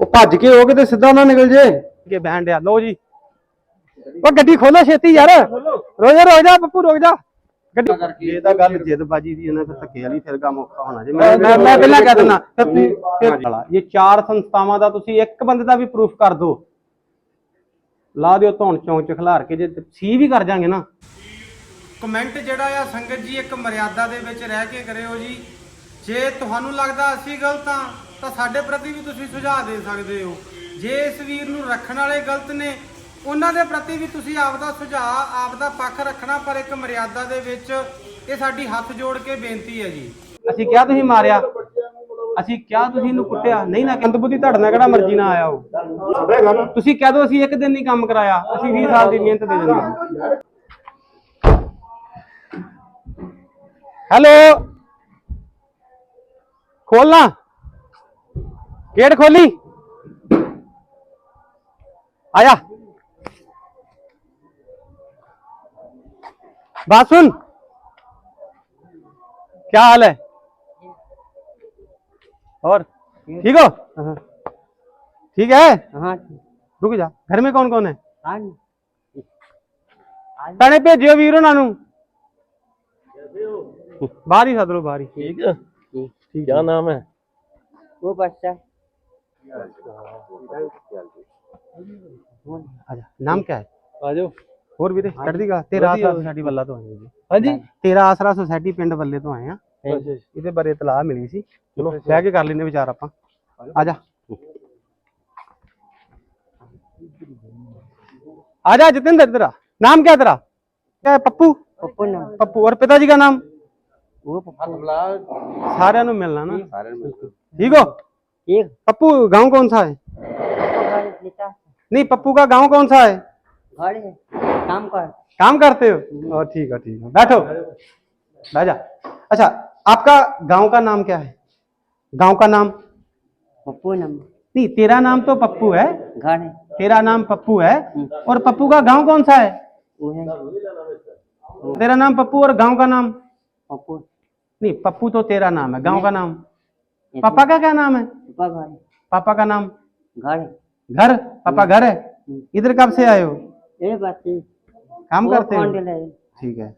ਉਹ ਭੱਜ ਕੇ ਹੋ ਕੇ ਤੇ ਸਿੱਧਾ ਨਾ ਨਿਕਲ ਜੇ। ਕਿ ਬੈਂਡ ਆ ਲਓ ਜੀ। ਉਹ ਗੱਡੀ ਖੋਲੋ ਛੇਤੀ ਯਾਰ। ਰੁਕ ਜਾ ਰੁਕ ਜਾ ਬੱਪੂ ਰੁਕ ਜਾ। ਗੱਡੀ ਇਹ ਤਾਂ ਗੱਲ ਜਿੱਦਬਾਜੀ ਦੀ ਇਹਨਾਂ ਫਿਰ ਧੱਕੇ ਵਾਲੀ ਫਿਰ ਕੰਮ ਔਖਾ ਹੋਣਾ ਜੇ। ਮੈਂ ਮੈਂ ਮੈਂ ਪਹਿਲਾਂ ਕਹਿ ਦਿੰਦਾ ਫਿਰ ਤੁਸੀਂ- ਫਿਰ ਇਹ ਚਾਰ ਸੰਸਥਾਵਾਂ ਦਾ ਤੁਸੀਂ ਇੱਕ ਬੰਦੇ ਦਾ ਵੀ ਪ੍ਰੂਫ ਕਰ ਦਿਓ। ਲਾ ਦਿਓ ਧੌਣ ਚੌਂਕ ਚ ਖਿਲਾਰ ਕੇ ਜੇ ਸੀ ਵੀ ਕਰ ਜਾਾਂਗੇ ਨਾ। ਕਮੈਂਟ ਜਿਹੜਾ ਆ ਸੰਗਤ ਜੀ ਇੱਕ ਮਰਿਆਦਾ ਦੇ ਵਿੱਚ ਰਹਿ ਕੇ ਕਰਿਓ ਜੀ। ਜੇ ਤੁਹਾਨੂੰ ਲੱਗਦਾ ਅਸੀਂ ਗਲਤ ਆ ਤਾਂ ਸਾਡੇ ਪ੍ਰਤੀ ਵੀ ਤੁਸੀਂ ਸੁਝਾਅ ਦੇ ਸਕਦੇ ਹੋ। ਜੇ ਇਸ ਵੀਰ ਨੂੰ ਰੱਖਣ ਵਾਲੇ ਗਲਤ ਨੇ, ਉਹਨਾਂ ਦੇ ਪ੍ਰਤੀ ਵੀ ਤੁਸੀਂ ਆਪਦਾ ਸੁਝਾਅ, ਆਪਦਾ ਪੱਖ ਰੱਖਣਾ, ਪਰ ਇੱਕ ਮਰਿਆਦਾ ਦੇ ਵਿੱਚ ਇਹ ਸਾਡੀ ਹੱਥ ਜੋੜ ਕੇ ਬੇਨਤੀ ਹੈ ਜੀ। ਅਸੀਂ ਕਿਹਾ ਤੁਸੀਂ ਮਾਰਿਆ? ਅਸੀਂ ਕਿਹਾ ਤੁਸੀਂ ਇਹਨੂੰ ਕੁੱਟਿਆ? ਨਹੀਂ ਨਾ ਕੰਦ ਬੁੱਧੀ ਤੁਹਾਡੇ ਨਾਲ ਕਿਹੜਾ ਮਰਜ਼ੀ ਨਾ ਆਇਆ ਉਹ ਤੁਸੀਂ ਕਹਿ ਦੋ ਅਸੀਂ ਇੱਕ ਦਿਨ ਨਹੀਂ ਕੰਮ ਕਰਾਇਆ, ਅਸੀਂ 20 ਸਾਲ ਦੀ ਮਿਹਨਤ ਦੇ ਦਿੰਦੇ ਹੈਲੋ? ਖੋਲਣਾ ਗੇਟ ਖੋਲੀ ਆਇਆ बात सुन क्या हाल है और ठीक हो ठीक है हाँ रुक जा घर में कौन कौन है हाँ तने भेजियो वीर ਉਹਨਾਂ ਨੂੰ ਬਾਹਰ ਹੀ ਸੱਦ ਲਓ ਬਾਹਰ ਹੀ ठीक है क्या नाम है वो बच्चा ਆਜਾ ਨਾਮ क्या है आ जाओ ਹੋਰ ਵੀਰੇ ਚੜ੍ਹਦੀ ਗਾ ਤੇਰਾ ਆਸਰਾ ਸੁਸਾਇਟੀ ਵੱਲਾ ਤੋਂ ਆਏ ਜੀ हाँ जी ਤੇਰਾ ਆਸਰਾ ਸੁਸਾਇਟੀ ਪਿੰਡ ਵੱਲੇ ਤੋਂ ਆਏ ਆ अच्छा ਇਹਦੇ ਬਾਰੇ ਇਤਲਾਹ ਮਿਲੀ ਸੀ ਚਲੋ ਬਹਿ ਕੇ ਕਰ ਲੈਂਦੇ ਵਿਚਾਰ ਆਪਾਂ ਆਜਾ आजा जितेंद्र तेरा नाम क्या है तेरा क्या है पप्पू पप्पू नाम पप्पू और पिताजी का नाम वो पप्पू सारे नु मिलना ना ठीक हो एक पप्पू गांव कौन सा है घर पिता नहीं पप्पू का गांव कौन सा है घर है काम कर काम करते हो और ठीक है ठीक है बैठो बैठ जा अच्छा आपका गांव का नाम क्या है गांव का नाम पप्पू नाम नहीं तेरा नाम तो पप्पू है घर है तेरा नाम पप्पू है और पप्पू का गांव कौन सा है वो है तेरा नाम पप्पू और गांव का नाम पप्पू नहीं पप्पू तो तेरा नाम है गांव का नाम ये पापा का क्या नाम है पापा घर है पापा का नाम घर है घर पापा घर है इधर कब से आए हो ये बात है काम वो करते हो कौन है ठीक है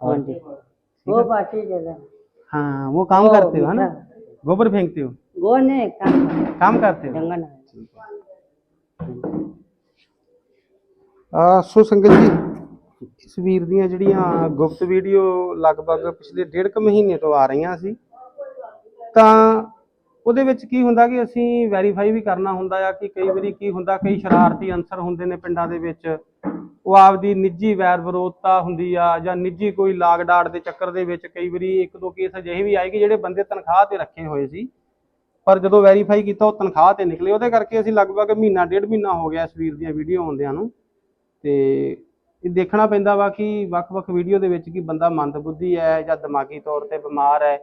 कौन है वो बात है जरा हाँ वो काम ओ, करते हो है ना मीठा। गोबर फेंकते हो वो नहीं काम कर काम करते हो जंगल है ਆ ਸੋ ਸੰਗਤ ਜੀ ਇਸ ਵੀਰ ਦੀਆਂ ਜਿਹੜੀਆਂ ਗੁਪਤ ਵੀਡੀਓ ਲਗਭਗ ਪਿਛਲੇ ਡੇਢ ਕੁ ਮਹੀਨੇ ਤੋਂ ਆ ਰਹੀਆਂ ਸੀ ਤਾਂ ਉਹਦੇ ਵਿੱਚ ਕੀ ਹੁੰਦਾ ਕਿ ਅਸੀਂ ਵੈਰੀਫਾਈ ਵੀ ਕਰਨਾ ਹੁੰਦਾ ਆ ਕਿ ਕਈ ਵਾਰੀ ਕੀ ਹੁੰਦਾ, ਕਈ ਸ਼ਰਾਰਤੀ ਅਨਸਰ ਹੁੰਦੇ ਨੇ ਪਿੰਡਾਂ ਦੇ ਵਿੱਚ। ਉਹ ਆਪਦੀ ਨਿੱਜੀ ਵੈਰ ਵਿਰੋਧਤਾ ਹੁੰਦੀ ਆ ਜਾਂ ਨਿੱਜੀ ਕੋਈ ਲਾਗ ਡਾਟ ਦੇ ਚੱਕਰ ਦੇ ਵਿੱਚ ਕਈ ਵਾਰੀ ਇੱਕ ਦੋ ਕੇਸ ਅਜਿਹੇ ਵੀ ਆਏ ਕਿ ਜਿਹੜੇ ਬੰਦੇ ਤਨਖਾਹ ਤੇ ਰੱਖੇ ਹੋਏ ਸੀ। ਪਰ ਜਦੋਂ ਵੈਰੀਫਾਈ ਕੀਤਾ, ਉਹ ਤਨਖਾਹ ਤੇ ਨਿਕਲੇ। ਉਹਦੇ ਕਰਕੇ ਅਸੀਂ ਲਗਭਗ ਮਹੀਨਾ, ਡੇਢ ਮਹੀਨਾ ਹੋ ਗਿਆ ਇਸ ਵੀਰ ਦੀਆਂ ਵੀਡੀਓ ਆਉਂਦਿਆਂ ਨੂੰ। ਤੇ ਇਹ ਦੇਖਣਾ ਪੈਂਦਾ ਵਾ ਕਿ ਵੱਖ-ਵੱਖ ਵੀਡੀਓ ਦੇ ਵਿੱਚ ਕਿ ਬੰਦਾ ਮੰਦਬੁੱਧੀ ਹੈ ਜਾਂ ਦਿਮਾਗੀ ਤੌਰ ਤੇ ਬਿਮਾਰ ਹੈ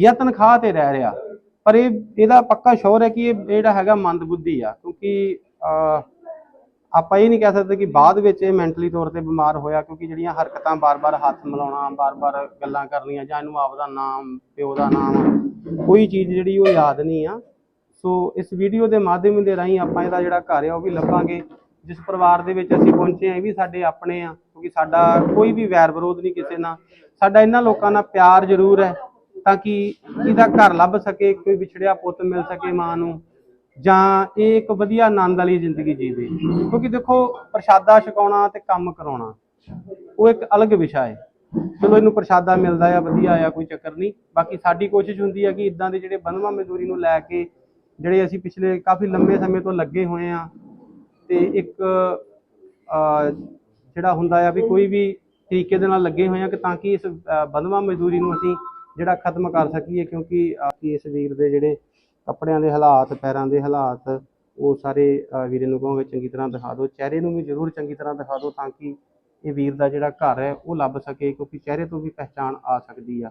ਜਾਂ ਤਨਖਾਹ ਤੇ ਰਹਿ ਰਿਹਾ। ਪਰ ਇਹ ਇਹਦਾ ਪੱਕਾ ਸ਼ੋਰ ਹੈ ਕਿ ਇਹ ਜਿਹੜਾ ਹੈਗਾ ਮੰਦਬੁੱਧੀ ਆ, ਕਿਉਂਕਿ ਆਪਾਂ ਇਹ ਨਹੀਂ ਕਹਿ ਸਕਦੇ ਕਿ ਬਾਅਦ ਵਿੱਚ ਇਹ ਮੈਂਟਲੀ ਤੌਰ ਤੇ ਬਿਮਾਰ ਹੋਇਆ, ਕਿਉਂਕਿ ਜਿਹੜੀਆਂ ਹਰਕਤਾਂ ਬਾਰ-ਬਾਰ ਹੱਥ ਮਿਲਾਉਣਾ, ਬਾਰ-ਬਾਰ ਗੱਲਾਂ ਕਰਨੀਆਂ ਜਾਂ ਇਹਨੂੰ ਆਪ ਦਾ ਨਾਮ, ਪਿਓ ਦਾ ਨਾਮ, ਕੋਈ ਚੀਜ਼ ਜਿਹੜੀ ਉਹ ਯਾਦ ਨਹੀਂ ਆ। ਸੋ ਇਸ ਵੀਡੀਓ ਦੇ ਮਾਧਿਅਮ ਦੇ ਰਾਹੀਂ ਆਪਾਂ ਇਹਦਾ ਜਿਹੜਾ ਘਰ ਆ ਉਹ ਵੀ ਲੱਭਾਂਗੇ। ਜਿਸ ਪਰਿਵਾਰ ਦੇ ਵਿੱਚ ਅਸੀਂ ਪਹੁੰਚੇ ਆ ਇਹ ਵੀ ਸਾਡੇ ਆਪਣੇ ਆ, ਕਿਉਂਕਿ ਸਾਡਾ ਕੋਈ ਵੀ ਵੈਰ ਵਿਰੋਧ ਨਹੀਂ ਕਿਸੇ ਨਾਲ। ਸਾਡਾ ਇਹਨਾਂ ਲੋਕਾਂ ਨਾਲ ਪਿਆਰ ਜ਼ਰੂਰ ਹੈ। ਤਾਂ ਕਿ ਇਹਦਾ ਘਰ ਲੱਭ ਸਕੇ ਕੋਈ ਵਿਛੜਿਆ ਪੁੱਤ ਮਿਲ ਸਕੇ ਮਾਂ ਨੂੰ ਜਾਂ ਇਹ ਇੱਕ ਵਧੀਆ ਆਨੰਦ ਵਾਲੀ ਜ਼ਿੰਦਗੀ ਜੀਵੇ। ਕਿਉਂਕਿ ਦੇਖੋ ਪ੍ਰਸ਼ਾਦਾ ਛਕਾਉਣਾ ਤੇ ਕੰਮ ਕਰਾਉਣਾ ਉਹ ਇੱਕ ਅਲੱਗ ਵਿਸ਼ਾ ਹੈ। ਚਲੋ ਇਹਨੂੰ ਪ੍ਰਸ਼ਾਦਾ ਮਿਲਦਾ ਆ ਵਧੀਆ ਆ ਕੋਈ ਚੱਕਰ ਨਹੀਂ। ਬਾਕੀ ਸਾਡੀ ਕੋਸ਼ਿਸ਼ ਹੁੰਦੀ ਹੈ ਕਿ ਇਦਾਂ ਦੇ ਜਿਹੜੇ ਬੰਧਵਾ ਮਜ਼ਦੂਰੀ ਨੂੰ ਲੈ ਕੇ ਜਿਹੜੇ ਅਸੀਂ ਪਿਛਲੇ ਕਾਫੀ ਲੰਬੇ ਸਮੇਂ ਤੋਂ ਲੱਗੇ ਹੋਏ ਆ ਤੇ ਇੱਕ ਅਹ, ਜਿਹੜਾ ਹੁੰਦਾ ਆ ਵੀ ਕੋਈ ਵੀ ਤਰੀਕੇ ਦੇ ਨਾਲ ਲੱਗੇ ਹੋਏ ਆ ਕਿ ਤਾਂ ਕਿ ਇਸ ਬੰਧਵਾ ਮਜ਼ਦੂਰੀ ਨੂੰ ਅਸੀਂ ਜਿਹੜਾ ਖਤਮ ਕਰ ਸਕੀਏ ਕਿਉਂਕਿ ਅਹ, ਇਸ ਵੀਰ ਦੇ ਜਿਹੜੇ ਕੱਪੜਿਆਂ ਦੇ ਹਾਲਾਤ ਪੈਰਾਂ ਦੇ ਹਾਲਾਤ ਉਹ ਸਾਰੇ ਅਹ, ਵੀਰੇ ਨੂੰ ਕਹੋਗੇ ਚੰਗੀ ਤਰ੍ਹਾਂ ਦਿਖਾ ਦਿਓ। ਚਿਹਰੇ ਨੂੰ ਵੀ ਜ਼ਰੂਰ ਚੰਗੀ ਤਰ੍ਹਾਂ ਦਿਖਾ ਦਿਓ ਤਾਂ ਕਿ ਇਹ ਵੀਰ ਦਾ ਜਿਹੜਾ ਘਰ ਹੈ ਉਹ ਲੱਭ ਸਕੇ ਕਿਉਂਕਿ ਚਿਹਰੇ ਤੋਂ ਵੀ ਪਹਿਚਾਣ ਆ ਸਕਦੀ ਆ।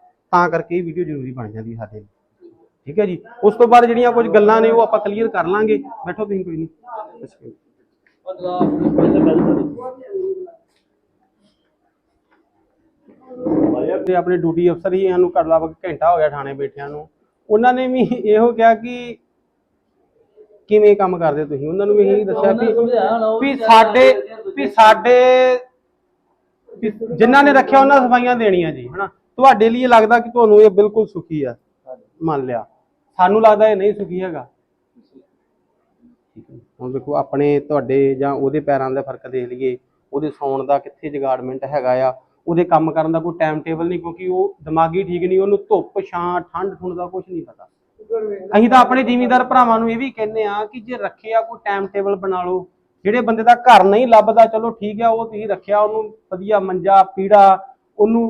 ਤਾਂ ਕਰਕੇ ਇਹ ਵੀਡੀਓ ਜ਼ਰੂਰੀ ਬਣ ਜਾਂਦੀ ਸਾਡੇ ਲਈ। ਠੀਕ ਹੈ ਜੀ? ਉਸ ਤੋਂ ਬਾਅਦ ਜਿਹੜੀਆਂ ਕੁਝ ਗੱਲਾਂ ਨੇ ਉਹ ਆਪਾਂ ਕਲੀਅਰ ਕਰ ਲਾਂਗੇ। ਬੈਠੋ ਤੁਸੀਂ ਕੋਈ ਨਹੀਂ ਤੇ ਆਪਣੇ ਡਿਊਟੀ ਅਫਸਰ ਹੀ ਸਾਨੂੰ ਘੱਟ ਲਗਭਗ ਘੰਟਾ ਹੋ ਗਿਆ ਥਾਣੇ ਬੈਠਿਆਂ ਨੂੰ। ਉਹਨਾਂ ਨੇ ਵੀ ਇਹੋ ਕਿਹਾ ਕਿ ਕਿਵੇਂ ਕੰਮ ਕਰਦੇ ਤੁਸੀਂ? ਉਹਨਾਂ ਨੂੰ ਵੀ ਇਹੀ ਦੱਸਿਆ ਵੀ ਵੀ ਸਾਡੇ ਵੀ ਸਾਡੇ ਜਿਨ੍ਹਾਂ ਨੇ ਰੱਖਿਆ ਉਹਨਾਂ ਸਫਾਈਆਂ ਦੇਣੀਆਂ ਜੀ ਹਨਾ? ਤੁਹਾਡੇ ਲਈ ਇਹ ਲੱਗਦਾ ਕਿ ਤੁਹਾਨੂੰ ਇਹ ਬਿਲਕੁਲ ਸੁਖੀ ਆ। ਮੰਨ ਲਿਆ। ਸਾਨੂੰ ਲੱਗਦਾ ਇਹ ਨਹੀਂ ਸੁਖੀ ਹੈਗਾ। ਹੁਣ ਦੇਖੋ ਆਪਣੇ ਤੁਹਾਡੇ ਜਾਂ ਉਹਦੇ ਪੈਰਾਂ ਦਾ ਫ਼ਰਕ ਦੇਖ ਲਈਏ। ਉਹਦੇ ਸੌਣ ਦਾ ਕਿੱਥੇ ਜਗਾੜਮੈਂਟ ਹੈਗਾ ਆ। ਉਹਦੇ ਕੰਮ ਕਰਨ ਦਾ ਕੋਈ ਟਾਈਮ ਟੇਬਲ ਨਹੀਂ ਕਿਉਂਕਿ ਉਹ ਦਿਮਾਗੀ ਠੀਕ ਨਹੀਂ ਉਹਨੂੰ ਧੁੱਪ ਛਾਂ ਠੰਡ ਠੁੰਡ ਦਾ ਕੁਝ ਨਹੀਂ ਪਤਾ। ਅਸੀਂ ਤਾਂ ਆਪਣੇ ਜ਼ਿਮੀਂਦਾਰ ਭਰਾਵਾਂ ਨੂੰ ਇਹ ਵੀ ਕਹਿੰਦੇ ਆ ਕਿ ਜੇ ਰੱਖਿਆ ਕੋਈ ਟਾਈਮ ਟੇਬਲ ਬਣਾ ਲਓ। ਜਿਹੜੇ ਬੰਦੇ ਦਾ ਘਰ ਨਹੀਂ ਲੱਭਦਾ ਚਲੋ ਠੀਕ ਆ ਉਹ ਤੁਸੀਂ ਰੱਖਿਆ ਉਹਨੂੰ ਵਧੀਆ ਮੰਜਾ ਪੀੜਾ ਉਹਨੂੰ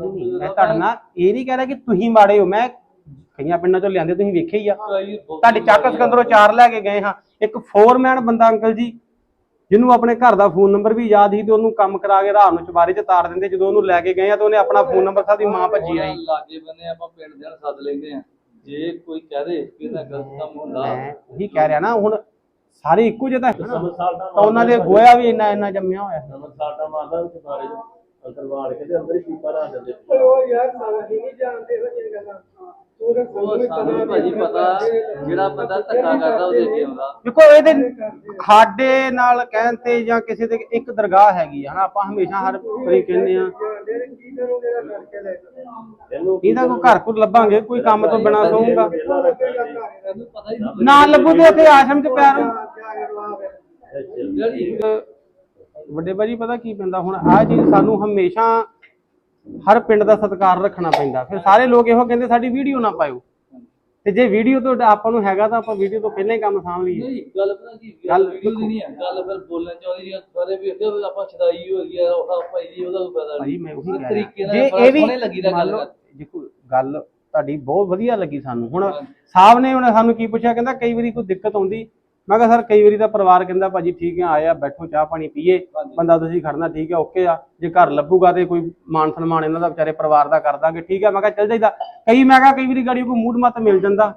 ਨਹੀਂ, ਨਹੀਂ, ਮੈਂ ਤੁਹਾਡੇ ਨਾਲ ਇਹ ਨਹੀਂ ਕਹਿ ਰਿਹਾ ਕਿ ਤੁਸੀਂ ਮਾੜੇ ਹੋ। ਮੈਂ ਕਈਆਂ ਪਿੰਡਾਂ ਚੋਂ ਲਿਆਂਦੇ ਤੁਸੀਂ ਵੇਖਿਆ ਹੀ ਆ। ਤੁਹਾਡੇ ਚੱਕ ਸਿਕੰਦਰੋਂ ਚਾਰ ਲੈ ਕੇ ਗਏ ਹਾਂ। ਇੱਕ ਫੋਰਮੈਨ ਬੰਦਾ ਅੰਕਲ ਜੀ ਜਿਹਨੂੰ ਆਪਣੇ ਘਰ ਦਾ ਫੋਨ ਨੰਬਰ ਵੀ ਯਾਦ ਸੀ ਤੇ ਉਹਨੂੰ ਕੰਮ ਕਰਾ ਕੇ ਰਾਤ ਨੂੰ ਚੁਬਾਰੇ 'ਚ ਤਾਰ ਦਿੰਦੇ ਜਦੋਂ ਉਹਨੂੰ ਲੈ ਕੇ ਗਏ ਆ ਤੇ ਉਹਨੇ ਆਪਣਾ ਫੋਨ ਨੰਬਰ ਸਾਡੀ ਮਾਂ ਭੱਜੀ ਆਈ। ਲਾਗੇ ਬੰਨੇ ਆਪਾਂ ਪਿੰਡ ਦੇ ਨਾਲ ਸੱਦ ਲੈਂਦੇ ਆ। ਜੇ ਕੋਈ ਕਹਦੇ ਕਿ ਇਹਦਾ ਗਲਤ ਕੰਮ ਹੁੰਦਾ ਮੈਂ ਉਹੀ ਕਹਿ ਰਿਹਾ ਨਾ ਹੁਣ ਸਾਰੇ ਇੱਕੋ ਜਿਹੇ ਤਾਂ ਹੈ ਨਾ। ਤਾਂ ਉਹਨਾਂ ਦੇ ਗੋਇਆ ਵੀ ਇੰਨਾ ਇੰਨਾ ਜੰਮਿਆ ਹੋਇਆ ਸਾਡਾ ਬਾਰੇ ਅੰਦਰ ਵਾੜ ਕੇ ਤੇ ਅੰਦਰ ਹੀ ਪੀਪਾ ਲਾ ਦਿੰਦੇ ਉਹ ਯਾਰ ਸਾਨੂੰ ਹੀ ਨਹੀਂ ਜਾਣਦੇ ਹੋ ਜਿਹੜੀਆਂ ਗੱਲਾਂ। ਉਹ ਤਾਂ ਉਹ ਸਾਨੂੰ ਭਾਜੀ ਪਤਾ ਜਿਹੜਾ ਬੰਦਾ ਧੱਕਾ ਕਰਦਾ ਉਹਦੇ ਅੱਗੇ ਆਉਂਦਾ। ਦੇਖੋ ਇਹਦੇ ਸਾਡੇ ਨਾਲ ਕਹਿਣ ਤੇ ਜਾਂ ਕਿਸੇ ਦੇ ਇੱਕ ਦਰਗਾਹ ਹੈਗੀ ਆ ਹਨਾ? ਆਪਾਂ ਹਮੇਸ਼ਾ ਹਰ ਵਾਰੀ ਕਹਿੰਦੇ ਆ। ਜਾਣਦੇ ਨੇ ਕੀ ਕਰੋਗੇ ਦਾ ਕਰਕੇ ਲੈ ਕੇ ਇਹਨੂੰ ਇਹਦਾ ਕੋਈ ਘਰ ਕੋਲ ਲੱਭਾਂਗੇ ਕੋਈ ਕੰਮ ਤੋਂ ਬਿਨਾ ਸੌਂਗਾ। ਇਹਨੂੰ ਪਤਾ ਹੀ। ਨਹੀਂ ਨਾ ਲੱਭੂ ਤੇ ਉੱਥੇ ਆਸ਼ਰਮ 'ਚ ਪਿਆ ਰਹੂ ਕਿਆ ਕਰਵਾ ਫਿਰ ਜਿਹੜੀ ਵੱਡੇ ਭਾਜੀ ਪਤਾ ਕੀ ਪੈਂਦਾ? ਹੁਣ ਆਹ ਚੀਜ਼ ਸਾਨੂੰ ਹਮੇਸ਼ਾ ਹਰ ਪਿੰਡ ਦਾ ਸਤਿਕਾਰ ਰੱਖਣਾ ਪੈਂਦਾ। ਫਿਰ ਸਾਰੇ ਲੋਕ ਇਹੋ ਕਹਿੰਦੇ ਸਾਡੀ ਵੀਡੀਓ ਨਾ ਪਾਇਓ। ਤੇ ਜੇ ਵੀਡੀਓ ਤੋਂ ਆਪਾਂ ਨੂੰ ਹੈਗਾ ਤਾਂ ਆਪਾਂ ਵੀਡੀਓ ਤੋਂ ਪਹਿਲਾਂ ਹੀ ਕੰਮ ਸਾਂਭ ਲਈਏ। ਨਹੀਂ ਗੱਲ ਪਤਾ ਕੀ ਗੱਲ ਗੱਲ ਵੀਡੀਓ ਦੀ ਨਹੀਂ ਹੈ ਗੱਲ ਫਿਰ ਬੋਲਣ ਚਾਹੀਦੀ ਹੈ ਸਾਰੇ ਵੀ ਅੱਗੇ ਆਪਾਂ ਛਦਾਈ ਹੋ ਗਈ ਆ ਉਹ ਭਾਈ ਜੀ ਉਹਦਾ ਕੋਈ ਫਾਇਦਾ ਭਾਜੀ ਨਹੀਂ ਮੈਂ ਉਹੀ ਉਹ ਕਹਿ ਤਰੀਕੇ ਰਿਹਾ ਨਾਲ ਜੇ ਬੜਾ ਇਹ ਵੀ ਸੋਹਣੇ ਲੱਗੀਦਾ ਮੰਨ ਗੱਲ ਲਓ ਕਰ। ਦੇਖੋ ਗੱਲ ਤੁਹਾਡੀ ਬਹੁਤ ਵਧੀਆ ਲੱਗੀ ਸਾਨੂੰ। ਹੁਣ ਸਾਹਿਬ ਨੇ ਹੁਣ ਸਾਨੂੰ ਕੀ ਪੁੱਛਿਆ? ਕਹਿੰਦਾ ਕਈ ਵਾਰੀ ਕੋਈ ਦਿੱਕਤ ਆਉਂਦੀ ਮੈਂ ਕਿਹਾ ਸਰ ਕਈ ਵਾਰੀ ਤਾਂ ਪਰਿਵਾਰ ਕਹਿੰਦਾ ਭਾਜੀ ਠੀਕ ਹੈ ਆਇਆ ਬੈਠੋ ਚਾਹ ਪਾਣੀ ਪੀਏ। ਬੰਦਾ ਤੁਸੀਂ ਖੜਨਾ ਠੀਕ ਹੈ ਓਕੇ ਆ। ਜੇ ਘਰ ਲੱਭੂਗਾ ਤੇ ਕੋਈ ਮਾਨ ਸਨਮਾਨ ਇਹਨਾਂ ਦਾ ਵਿਚਾਰੇ ਪਰਿਵਾਰ ਦਾ ਕਰ ਦਾਂਗੇ। ਠੀਕ ਹੈ ਮੈਂ ਕਿਹਾ ਚੱਲ ਜਾਈਦਾ। ਕਈ ਮੈਂ ਕਿਹਾ ਕਈ ਵਾਰੀ ਗਾੜੀ ਕੋਈ ਮੂਡ ਮਤ ਮਿਲ ਜਾਂਦਾ।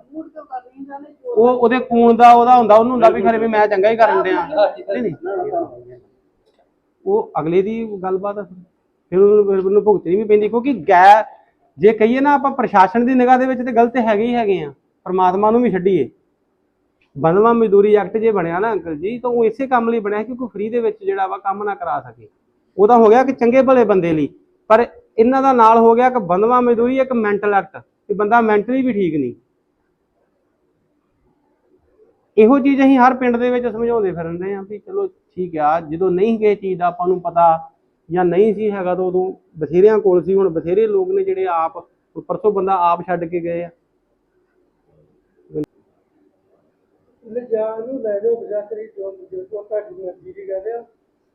ਉਹ ਉਹਦੇ ਕੂਣ ਦਾ ਉਹਦਾ ਹੁੰਦਾ ਉਹਨੂੰ ਹੁੰਦਾ ਵੀ ਖਰੇ ਵੀ ਮੈਂ ਚੰਗਾ ਹੀ ਕਰਨ ਡਿਆ। ਨਹੀਂ ਨਹੀਂ। ਉਹ ਅਗਲੇ ਦੀ ਗੱਲਬਾਤ ਆ ਫਿਰ। ਫਿਰ ਉਹਨੂੰ ਫਿਰ ਉਹਨੂੰ ਭੁਗਤਣੀ ਵੀ ਪੈਂਦੀ ਕਿਉਂਕਿ ਗੈ ਜੇ ਕਹੀਏ ਨਾ ਆਪਾਂ ਪ੍ਰਸ਼ਾਸਨ ਦੀ ਨਿਗਾਹ ਦੇ ਵਿੱਚ ਤੇ ਗਲਤ ਹੈਗੇ ਹੀ ਹੈਗੇ ਆ। ਪਰਮਾਤਮਾ ਨੂੰ ਵੀ ਛੱਡੀਏ। ਬੰਦਵਾ ਮਜ਼ਦੂਰੀ ਐਕਟ ਜੇ ਬਣਿਆ ਨਾ ਅੰਕਲ ਜੀ, ਤਾਂ ਉਹ ਇਸੇ ਕੰਮ ਲਈ ਬਣਿਆ ਕਿਉਂਕਿ ਕੋਈ ਫ੍ਰੀ ਦੇ ਵਿੱਚ ਜਿਹੜਾ ਵਾ ਕੰਮ ਨਾ ਕਰਾ ਸਕੇ। ਉਹ ਤਾਂ ਹੋ ਗਿਆ ਕਿ ਚੰਗੇ ਭਲੇ ਬੰਦੇ ਲਈ। ਪਰ ਇਹਨਾਂ ਦਾ ਨਾਲ ਹੋ ਗਿਆ ਕਿ ਬੰਦਵਾ ਮਜ਼ਦੂਰੀ ਇੱਕ ਮੈਂਟਲ ਐਕਟ ਕਿ ਬੰਦਾ ਮੈਂਟਲੀ ਵੀ ਠੀਕ ਨਹੀਂ। ਇਹੋ ਚੀਜ਼ ਅਸੀਂ ਹਰ ਪਿੰਡ ਦੇ ਵਿੱਚ ਸਮਝਾਉਂਦੇ ਫਿਰਦੇ ਆ ਵੀ ਚਲੋ ਠੀਕ ਆ, ਜਦੋਂ ਨਹੀਂ ਕਿਸੇ ਚੀਜ਼ ਦਾ ਆਪਾਂ ਨੂੰ ਪਤਾ ਜਾਂ ਨਹੀਂ ਸੀ ਹੈਗਾ ਤਾਂ ਉਦੋਂ ਬਥੇਰਿਆਂ ਕੋਲ ਸੀ, ਹੁਣ ਬਥੇਰੇ ਲੋਕ ਨੇ ਜਿਹੜੇ ਆਪ, ਪਰਸੋਂ ਬੰਦਾ ਆਪ ਛੱਡ ਕੇ ਗਏ ਆ। ਲੈ ਜਾਨ ਨੂੰ ਲੈ ਜਾਓ ਬਜਾ ਕਰੀ ਜੋ ਜੋ ਤੋਂ ਤੁਹਾਡੀ ਮਰਜ਼ੀ ਦੀ ਗੱਲ ਆ।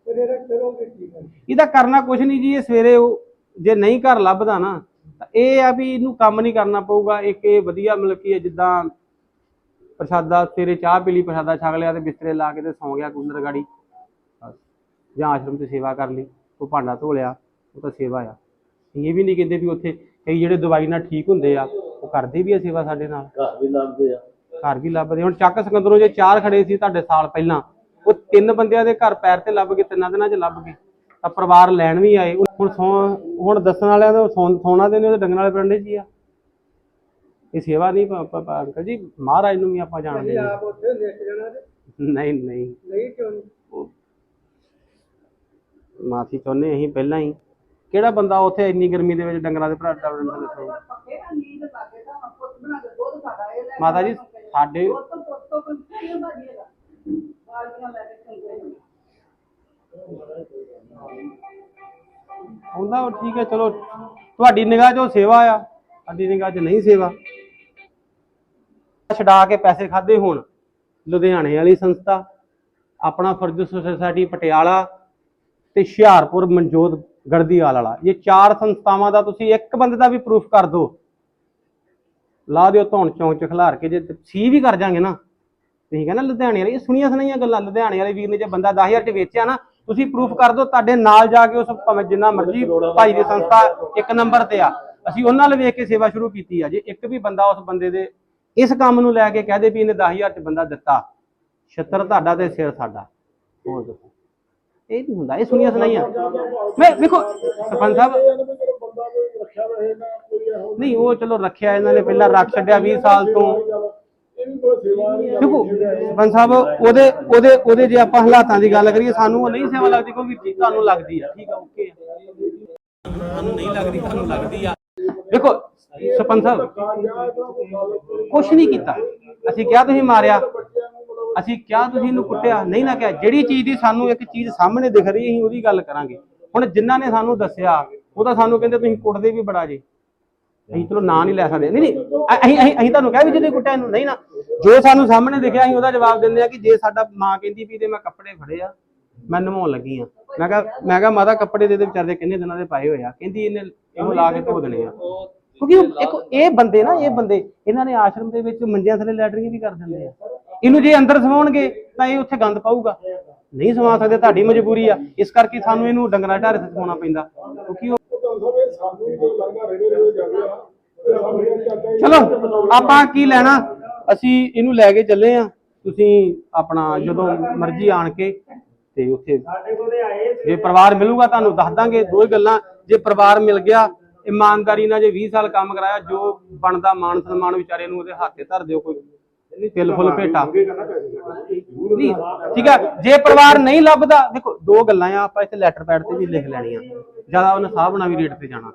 ਪਰ ਇਹਦਾ ਕਰੋਗੇ ਕੀ ਕਰ ਇਹਦਾ ਕਰਨਾ ਕੁਝ ਨਹੀਂ ਜੀ ਇਹ ਸਵੇਰੇ ਉਹ ਜੇ ਨਹੀਂ ਘਰ ਲੱਭਦਾ ਨਾ ਤਾਂ ਇਹ ਆ ਵੀ ਇਹਨੂੰ ਕੰਮ ਨਹੀਂ ਕਰਨਾ ਪਊਗਾ। ਇੱਕ ਇਹ ਵਧੀਆ ਮਤਲਬ ਕਿ ਇਹ ਜਿੱਦਾਂ ਪ੍ਰਸ਼ਾਦਾ ਸਵੇਰੇ ਚਾਹ ਪੀ ਲਈ ਪ੍ਰਸ਼ਾਦਾ ਛਕ ਲਿਆ ਤੇ ਬਿਸਤਰੇ ਲਾ ਕੇ ਤੇ ਸੌਂ ਗਿਆ ਕੁੰਦਰ ਗਾੜੀ। ਜਾਂ ਆਸ਼ਰਮ 'ਚ ਸੇਵਾ ਕਰ ਲਈ ਉਹ ਭਾਂਡਾ ਧੋ ਲਿਆ ਉਹ ਤਾਂ ਸੇਵਾ ਆ। ਅਸੀਂ ਇਹ ਵੀ ਨਹੀਂ ਕਹਿੰਦੇ ਵੀ ਉੱਥੇ ਕਈ ਜਿਹੜੇ ਦਵਾਈ ਨਾਲ ਠੀਕ ਹੁੰਦੇ ਆ ਉਹ ਕਰਦੇ ਵੀ ਆ ਸੇਵਾ ਸਾਡੇ ਨਾਲ। ਘਰ ਵੀ ਲੱਭਦੇ ਆ। ਘਰ ਵੀ ਲੱਭਦੇ। ਹੁਣ ਚੱਕ ਸਿਕੰਦਰੋਂ ਜੇ ਚਾਰ ਖੜੇ ਸੀ ਤੁਹਾਡੇ ਸਾਲ ਪਹਿਲਾਂ ਉਹ ਤਿੰਨ ਬੰਦਿਆਂ ਦੇ ਘਰ ਪੈਰ ਤੇ ਲੱਭ ਗਏ ਤਿੰਨਾਂ ਦਿਨਾਂ 'ਚ ਲੱਭ ਗਏ। ਤਾਂ ਪਰਿਵਾਰ ਲੈਣ ਵੀ ਆਏ। ਹੁਣ ਸੌ ਹੁਣ ਦੱਸਣ ਵਾਲਿਆਂ ਦਾ ਸੌ- ਸੌਣਾ ਦੇ ਨੇ ਉਹਦੇ ਡੰਗਣ ਵਾਲੇ ਪਿੰਡੇ ਹੀ ਆ। ਇਹ ਸੇਵਾ ਨਹੀਂ ਅੰਕਲ ਜੀ ਮਹਾਰਾਜ ਨੂੰ ਵੀ ਆਪਾਂ ਜਾਣਦੇ ਹਾਂ। ਆਪ ਉੱਥੇ ਲਿਖ ਜਾਣਾ ਤੇ? ਨਹੀਂ ਨਹੀਂ। ਨਹੀਂ ਕਿਉਂ ਮਾਫੀ ਚਾਹੁੰਦੇ ਅਸੀਂ ਪਹਿਲਾਂ ਹੀ। ਕਿਹੜਾ ਬੰਦਾ ਉੱਥੇ ਇੰਨੀ ਗਰਮੀ ਦੇ ਵਿੱਚ ਡੰਗਰਾਂ ਦੇ ਭਰਾ ਡਰਨ ਦਾ ਦੱਸੋ ਮਾਤਾ ਜੀ ਸਾਡੇ ਹੁੰਦਾ ਠੀਕ ਹੈ ਚਲੋ। ਤੁਹਾਡੀ ਨਿਗਾਹ 'ਚ ਉਹ ਸੇਵਾ ਆ। ਸਾਡੀ ਨਿਗਾਹ 'ਚ ਨਹੀਂ ਸੇਵਾ। ਛਡਾ ਕੇ ਪੈਸੇ ਖਾਦੇ ਹੋਣ। ਲੁਧਿਆਣੇ ਵਾਲੀ ਸੰਸਥਾ ਆਪਣਾ ਫਰਜ਼ ਸੁਸਾਇਟੀ ਪਟਿਆਲਾ ਤੇ ਹੁਸ਼ਿਆਰਪੁਰ ਮਨਜੋਤ ਗੜਦੀਵਾਲ ਵਾਲਾ। ਇਹ ਚਾਰ ਸੰਸਥਾਵਾਂ ਦਾ ਤੁਸੀਂ ਇੱਕ ਬੰਦੇ ਦਾ ਵੀ ਪ੍ਰੂਫ ਕਰ ਦਿਓ। ਲਾ ਦਿਓ ਧੌਣ ਚੌਂਕ ਚ ਖਿਲਾਰ ਕੇ ਜੇ ਸੀ ਵੀ ਕਰ ਜਾਗੇ ਨਾ। ਤੁਸੀਂ ਕਹਿੰਦਾ ਲੁਧਿਆਣੇ ਵਾਲੇ ਇਹ ਸੁਣੀਆਂ ਸੁਣਾਈਆਂ ਗੱਲਾਂ ਲੁਧਿਆਣੇ ਵਾਲੇ ਵੀਰ ਨੇ ਜੇ ਬੰਦਾ 10000 ਚ ਵੇਚਿਆ ਨਾ ਤੁਸੀਂ ਪ੍ਰੂਫ ਕਰ ਦਿਓ ਤੁਹਾਡੇ ਨਾਲ ਜਾ ਕੇ ਉਸ ਭਾਵੇਂ ਜਿੰਨਾ ਮਰਜ਼ੀ ਭਾਈ ਦੀ ਸੰਸਥਾ ਇੱਕ ਨੰਬਰ ਤੇ ਆ। ਅਸੀਂ ਉਹਨਾਂ ਨਾਲ ਵੇਖ ਕੇ ਸੇਵਾ ਸ਼ੁਰੂ ਕੀਤੀ ਆ। ਜੇ ਇੱਕ ਵੀ ਬੰਦਾ ਉਸ ਬੰਦੇ ਦੇ ਇਸ ਕੰਮ ਨੂੰ ਲੈ ਕੇ ਕਹਦੇ ਵੀ ਇਹਨੇ 10000 ਚ ਬੰਦਾ ਦਿੱਤਾ ਛੱਤਰ ਤੁਹਾਡਾ ਤੇ ਸਿਰ ਸਾਡਾ। ਹੋਰ ਦੱਸੋ। ਇਹ ਨਹੀਂ ਹੁੰਦਾ ਇਹ ਸੁਣੀਆਂ ਸੁਣਾਈਆਂ। ਮੈਂ ਵੇਖੋ ਸਰਪੰਚ ਸਾਹਿਬ ਨਹੀਂ ਉਹ ਚਲੋ ਰੱਖਿਆ ਇਹਨਾਂ ਨੇ ਪਹਿਲਾਂ ਰੱਖ ਛੱਡਿਆ 20 ਸਾਲ ਤੋਂ। ਦੇਖੋ ਸਰਪੰਚ ਸਾਹਿਬ ਉਹਦੇ ਉਹਦੇ ਉਹਦੇ ਜੇ ਆਪਾਂ ਹਾਲਾਤਾਂ ਦੀ ਗੱਲ ਕਰੀਏ ਸਾਨੂੰ ਉਹ ਨਹੀਂ ਸੇਵਾ ਲੱਗਦੀ ਕੋਈ ਵੀ ਤੁਹਾਨੂੰ ਲੱਗਦੀ ਆ। ਠੀਕ ਆ ਓਕੇ ਸਾਨੂੰ ਨਹੀਂ ਲੱਗਦੀ ਤੁਹਾਨੂੰ ਲੱਗਦੀ ਆ। ਦੇਖੋ ਸਰਪੰਚ ਸਾਹਿਬ ਕੁਛ ਨਹੀਂ ਕੀਤਾ। ਅਸੀਂ ਕਿਹਾ ਤੁਸੀਂ ਮਾਰਿਆ। ਅਸੀਂ ਕਿਹਾ ਤੁਸੀਂ ਇਹਨੂੰ ਕੁੱਟਿਆ। ਨਹੀਂ ਨਾ ਕਿਹਾ। ਜਿਹੜੀ ਚੀਜ਼ ਦੀ ਸਾਨੂੰ ਇੱਕ ਚੀਜ਼ ਸਾਹਮਣੇ ਦਿਖ ਰਹੀ ਅਸੀਂ ਉਹਦੀ ਗੱਲ ਕਰਾਂਗੇ। ਹੁਣ ਜਿਨ੍ਹਾਂ ਨੇ ਸਾਨੂੰ ਦੱਸਿਆ ਉਹ ਤਾਂ ਸਾਨੂੰ ਕਹਿੰਦੇ ਤੁਸੀਂ ਕੁੱਟਦੇ ਵੀ ਬੜਾ ਜੀ। ਅਸੀਂ ਚਲੋ ਨਾਂ ਨਹੀਂ ਲੈ ਸਕਦੇ। ਨਹੀਂ ਨਹੀਂ ਅਸੀਂ ਅਸੀਂ ਅਸੀਂ ਤੁਹਾਨੂੰ ਕਿਹਾ ਵੀ ਜਿਹਦੇ ਕੁੱਟਿਆ ਇਹਨੂੰ, ਨਹੀਂ ਨਾ। ਜੋ ਸਾਨੂੰ ਸਾਹਮਣੇ ਦਿਖਿਆ, ਅਸੀਂ ਉਹਦਾ ਜਵਾਬ ਦਿੰਦੇ ਆ ਕਿ ਜੇ ਸਾਡਾ ਮਾਂ ਕਹਿੰਦੀ ਵੀ ਤੇ ਮੈਂ ਕੱਪੜੇ ਫੜੇ ਆ, ਮੈਂ ਨਵਾਉਣ ਲੱਗੀ ਆ ਮੈਂ ਕਿਹਾ ਮੈਂ ਕਿਹਾ ਮਾਤਾ ਕੱਪੜੇ ਦੇ ਦੇ ਵਿਚਾਰੇ ਕਿੰਨੇ ਦਿਨਾਂ ਦੇ ਪਾਏ ਹੋਏ ਆ। ਕਹਿੰਦੀ ਇਹਨੇ ਇਹਨੂੰ ਲਾ ਕੇ ਧੋ ਦੇਣੇ ਆ। ਕਿਉਂਕਿ ਇੱਕ ਇਹ ਬੰਦੇ ਨਾ, ਇਹ ਬੰਦੇ, ਇਹਨਾਂ ਨੇ ਆਸ਼ਰਮ ਦੇ ਵਿੱਚ ਮੰਜਿਆਂ ਥੱਲੇ ਲੈਟਰਿੰਗ ਵੀ ਕਰ ਦਿੰਦੇ ਆ। ਇਹਨੂੰ ਜੇ ਅੰਦਰ ਸਵਾਉਣਗੇ ਤਾਂ ਇਹ ਉੱਥੇ ਗੰਦ ਪਾਊਗਾ। ਨਹੀਂ ਸਵਾ ਸਕਦੇ, ਤੁਹਾਡੀ ਮਜਬੂਰੀ ਆ। ਇਸ ਕਰਕੇ ਸਾਨੂੰ ਇਹਨੂੰ ਡੰਗਰਾਂ ਢਾਰੇ ਤੇ ਸਵਾਉਣਾ ਪੈਂਦਾ। ਕਿਉਂਕਿ ਉਹ ਚਲੋ। ਆਪਾਂ ਕੀ ਲੈਣਾ? ਅਸੀਂ ਇਹਨੂੰ ਲੈ ਕੇ ਚੱਲੇ ਆ। ਤੁਸੀਂ ਆਪਣਾ ਜਦੋਂ ਮਰਜ਼ੀ ਆਣ ਕੇ ਤੇ ਉੱਥੇ ਜੇ ਪਰਿਵਾਰ ਮਿਲੂਗਾ ਤੁਹਾਨੂੰ ਦੱਸ ਦਾਂਗੇ ਦੋ ਹੀ ਗੱਲਾਂ। ਜੇ ਪਰਿਵਾਰ ਮਿਲ ਗਿਆ ਇਮਾਨਦਾਰੀ ਨਾਲ ਜੇ 20 ਸਾਲ ਕੰਮ ਕਰਾਇਆ ਜੋ ਬਣਦਾ ਮਾਨ ਸਨਮਾਨ ਵਿਚਾਰੇ ਨੂੰ ਉਹਦੇ ਹੱਥ ਧਰ ਦਿਓ ਕੋਈ। ਤਿਲ ਫੁੱਲ ਭੇਟਾ। ਨਹੀਂ ਠੀਕ ਹੈ ਜੇ ਪਰਿਵਾਰ ਨਹੀਂ ਲੱਭਦਾ ਦੇਖੋ ਦੋ ਗੱਲਾਂ ਆ ਆਪਾਂ ਇੱਥੇ ਲੈਟਰ ਪੈਡ ਤੇ ਵੀ ਲਿਖ ਲੈਣੀਆਂ। ਜ਼ਿਆਦਾ ਉਹਨੇ ਸਾਹਬ ਨਾਲ ਵੀ ਰੇਟ ਤੇ ਜਾਣਾ।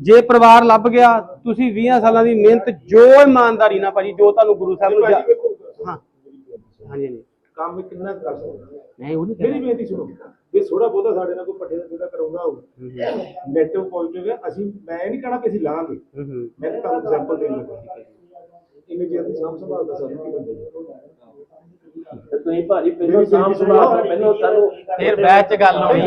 ਜੇ ਪਰਿਵਾਰ ਲੱਭ ਗਿਆ ਤੁਸੀਂ 20 ਸਾਲਾਂ ਦੀ ਮਿਹਨਤ ਜੋ ਇਮਾਨਦਾਰੀ ਨਾਲ ਭਾਜੀ ਜੋ ਤੁਹਾਨੂੰ ਗੁਰੂ ਸਾਹਿਬ ਨੂੰ ਹਾਂ। ਹਾਂਜੀ ਹਾਂਜੀ। ਕੰਮ ਕਿੰਨਾ ਕਰ ਸਕਦਾ? ਨਹੀਂ ਉਹ ਨਹੀਂ ਮੇਰੀ। ਬੇਨਤੀ ਸੁਣੋ ਵੀ ਥੋੜਾ ਬਹੁਤਾ ਸਾਡੇ ਨਾਲ ਕੋਈ ਪੱਠੇ ਦਾ ਜਿਹੜਾ ਕਰਾਉਂਦਾ ਹੋਊ ਨੈਗੇਟਿਵ ਪੋਜ਼ਿਟਿਵ ਹੈ ਅਸੀਂ ਮੈਂ ਨਹੀਂ ਕਹਣਾ ਕਿ ਅਸੀਂ ਲਾਂਗੇ। ਹੂੰ ਹੂੰ। ਮੈਂ ਤਾਂ ਤੁਹਾਨੂੰ ਐਗਜ਼ਾਮਪਲ ਦੇਣ ਲੱਗਾ ਇੰਨੇ ਜੇ ਅਸੀਂ ਸਾਂਭ ਸੰਭਾਲ ਦਾ ਸਾਨੂੰ ਕੀ ਬੰਦੇ ਤੁਸੀਂ ਭਾਜੀ ਪਹਿਲਾਂ ਸਾਂਭ ਸੰਭਾਲ ਦਾ ਪਹਿਲਾਂ ਸਾਨੂੰ ਫਿਰ ਬੈਚ ਚ ਗੱਲ ਹੋਣੀ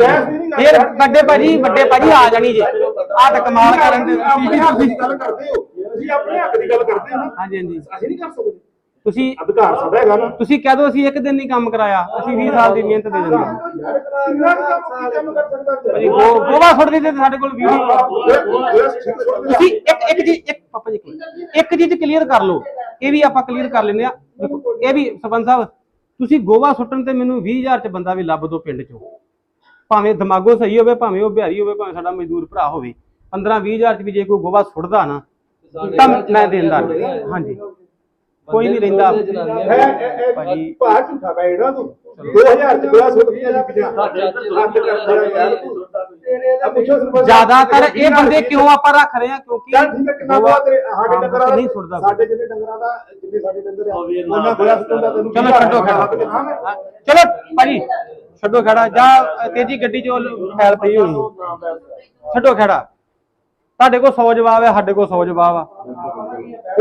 ਫਿਰ। ਵੱਡੇ ਭਾਜੀ ਵੱਡੇ ਭਾਜੀ ਆ ਜਾਣੀ ਜੇ ਆਹ ਤਾਂ ਕਮਾਲ ਕਰਨ ਦੇ ਆਪਣੇ ਹੱਕ ਦੀ ਗੱਲ ਕਰਦੇ ਹੋ ਅਸੀਂ ਆਪਣੇ ਹੱਕ ਦੀ ਗੱਲ ਕਰਦੇ ਹਾਂ ਨਾ ਹਾਂਜੀ ਹਾਂਜੀ ਅਸੀਂ ਨਹੀਂ ਕਰ ਸਕਦੇ ਤੁਸੀਂ ਅਧਿਕਾਰ ਸਾਡਾ ਹੈਗਾ ਨਾ। ਤੁਸੀਂ ਕਹਿ ਦੋ ਅਸੀਂ ਇੱਕ ਦਿਨ ਨਹੀਂ ਕੰਮ ਕਰਾਇਆ ਅਸੀਂ 20 ਸਾਲ ਦੀ ਮਿਹਨਤ ਦੇ ਦਿੰਦੇ ਹਾਂ। ਭਾਜੀ ਗੋ- ਗੋਵਾ ਸੁੱਟ ਦਿੱਤੇ ਤੇ ਸਾਡੇ ਕੋਲ ਵੀਡੀਓ ਤੁਸੀਂ ਇੱਕ ਇੱਕ ਚੀਜ਼ ਇੱਕ ਪਾਪਾ ਜੀ ਇੱਕ ਮਿੰਟ। ਇੱਕ ਚੀਜ਼ ਕਲੀਅਰ ਕਰ ਲਓ। ਇਹ ਵੀ ਆਪਾਂ ਕਲੀਅਰ ਕਰ ਲੈਂਦੇ ਆ ਦੇਖੋ ਇਹ ਵੀ ਸਰਪੰਚ ਸਾਹਿਬ ਤੁਸੀਂ ਗੋਵਾ ਸੁੱਟਣ ਤੇ ਮੈਨੂੰ 20000 ਚ ਬੰਦਾ ਵੀ ਲੱਭ ਦੋ ਪਿੰਡ ਚੋਂ। ਭਾਵੇਂ ਦਿਮਾਗੋ ਸਹੀ ਹੋਵੇ ਭਾਵੇਂ ਉਹ ਬਿਹਾਰੀ ਹੋਵੇ ਭਾਵੇਂ ਸਾਡਾ ਮਜ਼ਦੂਰ ਭਰਾ ਹੋਵੇ। 15 20000 ਚ ਵੀ ਜੇ ਕੋਈ ਗੋਵਾ ਸੁੱਟਦਾ ਨਾ ਤਾਂ ਮੈਂ ਨਹੀਂ। ਹਾਂਜੀ। ਕੋਈ ਨਹੀਂ ਰਹਿੰਦਾ। ਹੈ ਭਾਜੀ। ਭਾਅ ਝੂਠਾ ਪੈ ਜਿਹੜਾ ਤੂੰ 2000 ਚ ਬੜਾ ਸੁੱਟ ਗਿਆ ਜੀ 50 ਹੱਦ ਕਰਦਾ ਯਾਰ। ਤੂੰ ਜ਼ਿਆਦਾਤਰ ਇਹ ਬੰਦੇ ਕਿਉਂ ਆਪਾਂ ਰੱਖ ਰਹੇ ਆ ਕਿਉਂਕਿ ਠੀਕ ਹੈ ਕਿੰਨਾ ਸਾਡੇ ਡੰਗਰਾਂ ਦਾ ਨਹੀਂ ਸੁੱਟਦਾ ਸਾਡੇ ਜਿੰਨੇ ਡੰਗਰਾਂ ਦਾ ਜਿੰਨੇ ਸਾਡੇ ਡੰਗਰ ਆ ਉਹਨਾਂ ਬੜਾ ਸੁੱਟਦਾ ਤੈਨੂੰ। ਚਲੋ ਛੱਡੋ ਖੜਾ। ਚਲੋ ਭਾਜੀ ਛੱਡੋ ਖੜਾ। ਜਾਂ ਤੇਜੀ ਗੱਡੀ ਚ ਫੈਲ ਪਈ ਹੋਣੀ। ਛੱਡੋ ਖੜਾ। ਤੁਹਾਡੇ ਕੋਲ 100 ਜਵਾਬ ਹੈ ਸਾਡੇ ਕੋਲ 100 ਜਵਾਬ ਆ।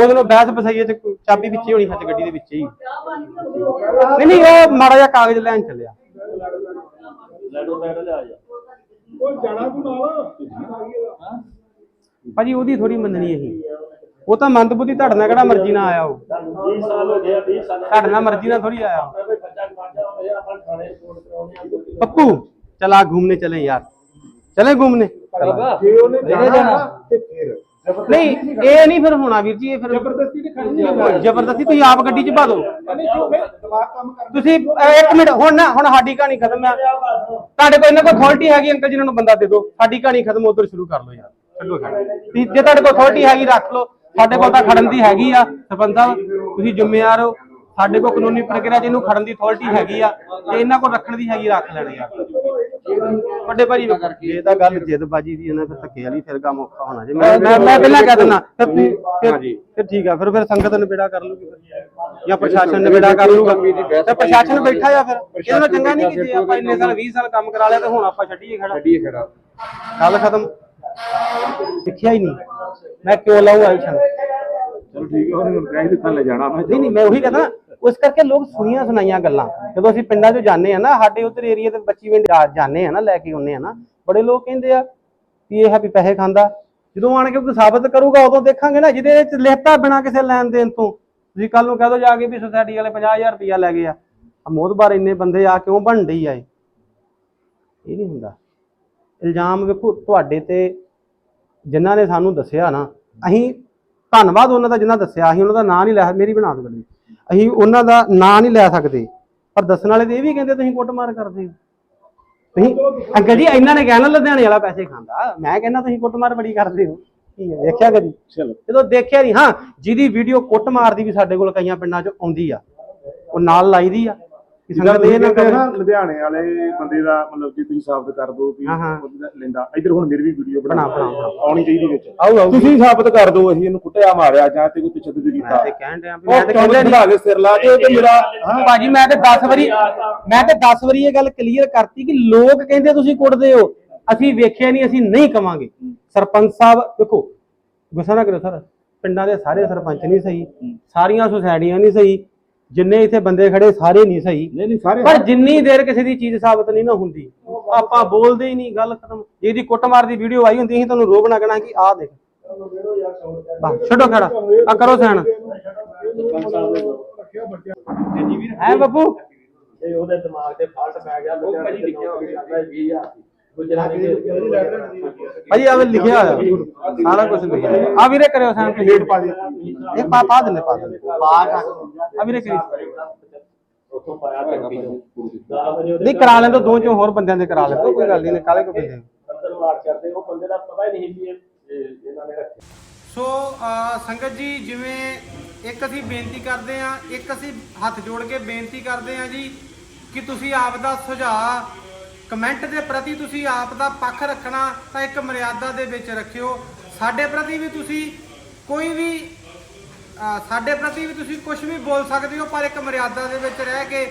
ਉਹਦੇ ਨੂੰ ਬਹਿਸ ਬਸਾਈਏ ਚ ਚਾਬੀ ਵਿੱਚ ਹੀ ਹੋਣੀ ਸੱਚ ਗੱਡੀ ਦੇ ਵਿੱਚ ਹੀ। ਨਹੀਂ ਨਹੀਂ, ਉਹ ਮਾੜਾ ਜਿਹਾ ਕਾਗਜ਼ ਲੈਣ ਚੱਲਿਆ। ਲੈਟਰ ਪੈਡ ਲਿਆ ਜਾ ਉਹ ਜਾਣਾ ਤੂੰ ਨਾਲ ਭਾਜੀ, ਉਹਦੀ ਥੋੜੀ ਮੰਨਣੀ ਅਸੀਂ ਉਹ ਤਾਂ ਮੰਦਬੁੱਧੀ ਤੁਹਾਡੇ ਨਾਲ ਕਿਹੜਾ ਮਰਜ਼ੀ ਨਾਲ ਆਇਆ ਉਹ। 20 ਸਾਲ ਹੋ ਗਏ 20 ਸਾਲ ਤੁਹਾਡੇ ਨਾਲ ਮਰਜ਼ੀ ਨਾਲ ਥੋੜੀ ਆਇਆ ਉਹ। ਬੱਚਾ ਕਾਟਾ ਚਲੇ ਯਾਰ। ਚਲੇ ਰਿਪੋਰਟ ਜੇ ਜ਼ਬਰਦਸਤੀ ਹੁਣ ਸਾਡੀ ਕਹਾਣੀ ਖਤਮ ਆ। ਤੁਹਾਡੇ ਕੋਲ ਇਹਨਾਂ ਕੋਲ ਅਥਾਰਟੀ ਹੈਗੀ ਅੰਕਲ ਜੀ ਇਹਨਾਂ ਨੂੰ ਬੰਦਾ ਦੇ ਦਿਓ। ਸਾਡੀ ਕਹਾਣੀ ਖਤਮ ਉਧਰ ਸ਼ੁਰੂ ਕਰ ਲਓ ਯਾਰ। ਛੱਡੋ ਖੜ ਜੇ ਤੁਹਾਡੇ ਕੋਲ ਅਥਾਰਟੀ ਹੈਗੀ ਰੱਖ ਲਓ। ਸਾਡੇ ਕੋਲ ਤਾਂ ਖੜਨ ਦੀ ਹੈਗੀ ਆ ਸਰਪੰਚ ਤੁਸੀਂ ਜ਼ਿੰਮੇਵਾਰ ਹੋ। ਸਾਡੇ ਕੋਲ ਕਾਨੂੰਨੀ ਪ੍ਰਕਿਰਿਆ 'ਚ ਇਹਨੂੰ ਖੜਨ ਦੀ ਅਥਾਰਟੀ ਹੈਗੀ ਆ ਤੇ ਇਹਨਾਂ ਕੋਲ ਰੱਖਣ ਦੀ ਹੈਗੀ ਰੱਖ ਲੈਣੇ ਯਾਰ ਵੱਡੇ ਭਾਜੀ ਜੇ ਤਾਂ ਗੱਲ ਜਿੱਦਬਾਜੀ ਦੀ ਇਹਨਾਂ ਫਿਰ ਧੱਕੇ ਵਾਲੀ ਫਿਰ ਕੰਮ ਔਖਾ ਹੋਣਾ। ਜੇ ਮੈਂ ਮੈਂ ਪਹਿਲਾਂ ਕਹਿ ਦਿੰਦਾ ਫਿਰ ਫਿਰ ਠੀਕ ਆ ਫਿਰ ਫਿਰ ਸੰਗਤ ਨਿਬੇੜਾ ਕਰ ਲੂਗੀ ਫਿਰ। ਜਾਂ ਪ੍ਰਸ਼ਾਸਨ ਨਿਬੇੜਾ ਕਰ ਲੂਗਾ। ਤੇ ਪ੍ਰਸ਼ਾਸਨ ਬੈਠਾ ਆ ਫਿਰ। ਇਹਨਾਂ ਨੂੰ ਚੰਗਾ ਨਹੀਂ ਕਿ ਜੇ ਆਪਾਂ ਇੰਨੇ ਸਾਲ 20 ਸਾਲ ਕੰਮ ਕਰਾ ਲਿਆ ਤੇ ਹੁਣ ਆਪਾਂ ਛੱਡੀਏ ਖੜਾ। ਛੱਡੀਏ ਖੜਾ। ਗੱਲ ਖਤਮ। ਸਿੱਖਿਆ ਹੀ ਨਹੀਂ। ਮੈਂ ਕਿਉਂ ਲਾਉਂ ਐਕਸ਼ਨ ਚਲੋ ਠੀਕ ਹੈ ਉਹਨੇ ਕਹਿ ਦਿੱਤਾ ਲੈ ਜਾਣਾ। ਮੈਂ ਨਹੀਂ ਨਹੀਂ ਮੈਂ ਉਹੀ ਕਹਿੰਦਾ ਨਾ, ਉਸ ਕਰਕੇ ਲੋਕ ਸੁਣੀਆਂ ਸੁਣਾਈਆਂ ਗੱਲਾਂ। ਜਦੋਂ ਅਸੀਂ ਪਿੰਡਾਂ 'ਚ ਜਾਂਦੇ ਆ ਨਾ, ਸਾਡੇ ਉਧਰ ਏਰੀਆ ਤੇ ਬੱਚੀ ਪਿੰਡ ਜਾਂਦੇ ਆ ਨਾ, ਲੈ ਕੇ ਆਉਂਦੇ ਆ ਨਾ, ਬੜੇ ਲੋਕ ਕਹਿੰਦੇ ਆ ਵੀ ਇਹ ਹੈ ਵੀ ਪੈਸੇ ਖਾਂਦਾ। ਜਦੋਂ ਆਣ ਕੇ ਕੋਈ ਸਾਬਤ ਕਰੂਗਾ, ਉਦੋਂ ਦੇਖਾਂਗੇ ਨਾ, ਜਿਹਦੇ ਵਿੱਚ ਲਿਖਤਾ ਬਿਨਾ ਕਿਸੇ ਲੈਣ ਦੇਣ ਤੋਂ। ਤੁਸੀਂ ਕੱਲ ਨੂੰ ਕਹਿ ਦੋ ਜਾ ਕੇ ਵੀ ਸੁਸਾਇਟੀ ਵਾਲੇ 50000 ਰੁਪਇਆ ਲੈ ਗਏ ਆ। ਆ ਮੋਦਬਾਰ ਇੰਨੇ ਬੰਦੇ ਆ, ਕਿਉਂ ਬਣਦੇ ਡਈ ਆ ਇਹ? ਇਹ ਨਹੀਂ ਹੁੰਦਾ। ਇਲਜ਼ਾਮ ਵੇਖੋ, ਤੁਹਾਡੇ ਤੇ ਜਿਨ੍ਹਾਂ ਨੇ ਸਾਨੂੰ ਦੱਸਿਆ ਨਾ, ਅਸੀਂ ਧੰਨਵਾਦ ਉਹਨਾਂ ਦਾ ਜਿਨ੍ਹਾਂ ਦੱਸਿਆ, ਅਸੀਂ ਉਹਨਾਂ ਦਾ ਨਾਂ ਨਹੀਂ ਲੈ, ਮੇਰੀ ਬਣਾ ਦਿਓ ਗੱਡੀ। ਅਸੀਂ ਉਹਨਾਂ ਦਾ ਨਾਂ ਨਹੀਂ ਲੈ ਸਕਦੇ। ਪਰ ਦੱਸਣ ਵਾਲੇ ਤੇ ਇਹ ਵੀ ਕਹਿੰਦੇ ਤੁਸੀਂ ਕੁੱਟਮਾਰ ਕਰਦੇ ਹੋ। ਤੁਸੀਂ ਅੰਕਲ ਜੀ ਇਹਨਾਂ ਨੇ ਕਹਿਣਾ ਲੁਧਿਆਣੇ ਵਾਲਾ ਪੈਸੇ ਖਾਂਦਾ। ਮੈਂ ਕਹਿੰਦਾ ਤੁਸੀਂ ਕੁੱਟਮਾਰ ਬੜੀ ਕਰਦੇ ਹੋ। ਠੀਕ ਹੈ ਵੇਖਿਆ ਕਦੀ? ਚਲੋ। ਜਦੋਂ ਦੇਖਿਆ ਨਹੀਂ ਹਾਂ ਜਿਹਦੀ ਵੀਡੀਓ ਕੁੱਟਮਾਰ ਦੀ ਵੀ ਸਾਡੇ ਕੋਲ ਕਈਆਂ ਪਿੰਡਾਂ 'ਚ ਆਉਂਦੀ ਆ ਉਹ ਨਾਲ ਲਾਈਦੀ ਆ। ਕਿ ਸੰਗਤ ਇਹ ਨਾ ਕਰੇ ਨਾ ਲੁਧਿਆਣੇ ਵਾਲੇ ਬੰਦੇ ਦਾ ਮਤਲਬ ਜੇ ਤੁਸੀਂ ਸਾਬਤ ਕਰ ਦੋ ਵੀ ਹਾਂ, ਹਾਂ। ਉਹਦਾ ਲੈਂਦਾ। ਇੱਧਰ ਹੁਣ ਮੇਰੀ ਵੀ ਵੀਡੀਓ ਬਣਾ ਬਣਾ, ਬਣਾ, ਆਉਣੀ ਚਾਹੀਦੀ ਵਿੱਚ। ਆਊ ਆਊ। ਤੁਸੀਂ ਸਾਬਤ ਕਰ ਦੋ ਅਸੀਂ ਇਹਨੂੰ ਕੁੱਟਿਆ ਮਾਰਿਆ ਜਾਂ ਤੇ ਕੋਈ ਤਸ਼ੱਦਦ ਕੀਤਾ ਮੈਂ ਤੇ ਕਹਿਣ ਡਿਆ ਵੀ ਮੈਂ ਉਹ ਤੇ ਕਹਿੰਦੇ ਕਹਿੰਦਾ ਬਣਾ ਕੇ ਸਿਰ ਲਾ ਕੇ ਤੇ ਮੇਰਾ ਹਾਂ। ਭਾਜੀ ਮੈਂ ਤੇ 10 ਵਾਰੀ ਮੈਂ ਤੇ 10 ਵਾਰੀ ਇਹ ਗੱਲ ਕਲੀਅਰ ਕਰਤੀ ਕਿ ਲੋਕ ਕਹਿੰਦੇ ਤੁਸੀਂ ਕੁੱਟਦੇ ਹੋ। ਅਸੀਂ ਵੇਖਿਆ ਨਹੀਂ ਅਸੀਂ ਨਹੀਂ ਕਵਾਂਗੇ। ਸਰਪੰਚ ਸਾਹਿਬ ਦੇਖੋ ਗੁੱਸਾ ਨਾ ਕਰੋ ਸਰ। ਪਿੰਡਾਂ ਦੇ ਸਾਰੇ ਸਰਪੰਚ ਨਹੀਂ ਸਹੀ। ਸਾਰੀਆਂ ਸੁਸਾਇਟੀਆਂ ਨਹੀਂ ਸਹੀ। ਜਿੰਨੇ ਇੱਥੇ ਬੰਦੇ ਖੜੇ ਸਾਰੇ ਨਹੀਂ ਸਹੀ। ਨਹੀਂ ਨਹੀਂ ਸਾਰੇ ਪਰ ਜਿੰਨੀ ਦੇਰ ਕਿਸੇ ਦੀ ਚੀਜ਼ ਸਾਬਤ ਨਹੀਂ ਨਾ ਹੁੰਦੀ ਆਪਾਂ ਬੋਲਦੇ ਹੀ ਨਹੀਂ ਗੱਲ ਖਤਮ। ਜੇ ਇਹਦੀ ਕੁੱਟਮਾਰ ਦੀ ਵੀਡੀਓ ਆਈ ਹੁੰਦੀ ਸੀ ਤੁਹਾਨੂੰ ਰੋਕਣਾ ਕਹਿਣਾ ਕਿ ਆਹ ਦੇਖ। ਛੱਡੋ ਖੜਾ ਆ ਕਰੋ ਸੈਣ ਹੈ ਬੱਬੂ ਇਹ ਉਹਦੇ ਦਿਮਾਗ ਤੇ ਫਾਲਟ ਪੈ ਗਿਆ ਲੋਕ ਭਾਜੀ ਲਿਖਿਆ ਹੋਇਆ। 20000 ਗੁਜਰਾਤੀ ਭਾਜੀ ਆਵੇ ਲਿਖਿਆ ਹੋਇਆ। ਸਾਰਾ ਕੁਝ ਲਿਖਿਆ ਆ ਵੀਰੇ ਕਰਿਓ ਸੈਣ ਪਲੇਟ ਪਾ ਦੇ ਇਹ ਪਾ ਪਾ ਦਿੰਦੇ ਪਾ ਦਿੰਦੇ। ਆ ਵੀਰੇ ਕਰੀ ਉੱਥੋਂ ਪਾਇਆ ਟੰਕੀ ਨੂੰ 10 ਵਜੇ ਉਹਦੇ ਨਹੀਂ ਕਰਾ ਲੈਂਦੋ ਦੋ ਚੋਂ ਹੋਰ ਬੰਦਿਆਂ ਦੇ ਕਰਾ ਲੈਂਦੋ ਕੋਈ ਗੱਲ ਨਹੀਂ ਕਾਲੇ ਕੋ ਪੈਂਦੇ ਅੰਦਰ ਮਾਰ ਕਰਦੇ ਉਹ ਬੰਦੇ ਦਾ ਪਤਾ ਹੀ ਨਹੀਂ ਵੀ ਇਹ- ਇਹ ਇਹਨਾਂ ਨੇ। ਰੱਖਿਆ ਸੋ ਸੰਗਤ ਜੀ ਜਿਵੇਂ ਇੱਕ ਅਸੀਂ ਬੇਨਤੀ ਕਰਦੇ ਹਾਂ ਇੱਕ ਅਸੀਂ ਹੱਥ ਜੋੜ ਕੇ ਬੇਨਤੀ ਕਰਦੇ ਹਾਂ ਜੀ ਕਿ ਤੁਸੀਂ ਆਪ ਦਾ ਸੁਝਾਅ ਕਮੈਂਟ ਦੇ ਪ੍ਰਤੀ ਤੁਸੀਂ ਆਪ ਦਾ ਪੱਖ ਰੱਖਣਾ ਤਾਂ ਇੱਕ ਮਰਿਆਦਾ ਦੇ ਵਿੱਚ ਰੱਖਿਓ। ਸਾਡੇ ਪ੍ਰਤੀ ਵੀ ਤੁਸੀਂ ਕੋਈ ਵੀ ਸਾਡੇ ਪ੍ਰਤੀ ਵੀ ਤੁਸੀਂ ਕੁਝ ਵੀ ਬੋਲ ਸਕਦੇ ਹੋ, ਪਰ ਇੱਕ ਮਰਿਆਦਾ ਦੇ ਵਿੱਚ ਰਹਿ ਕੇ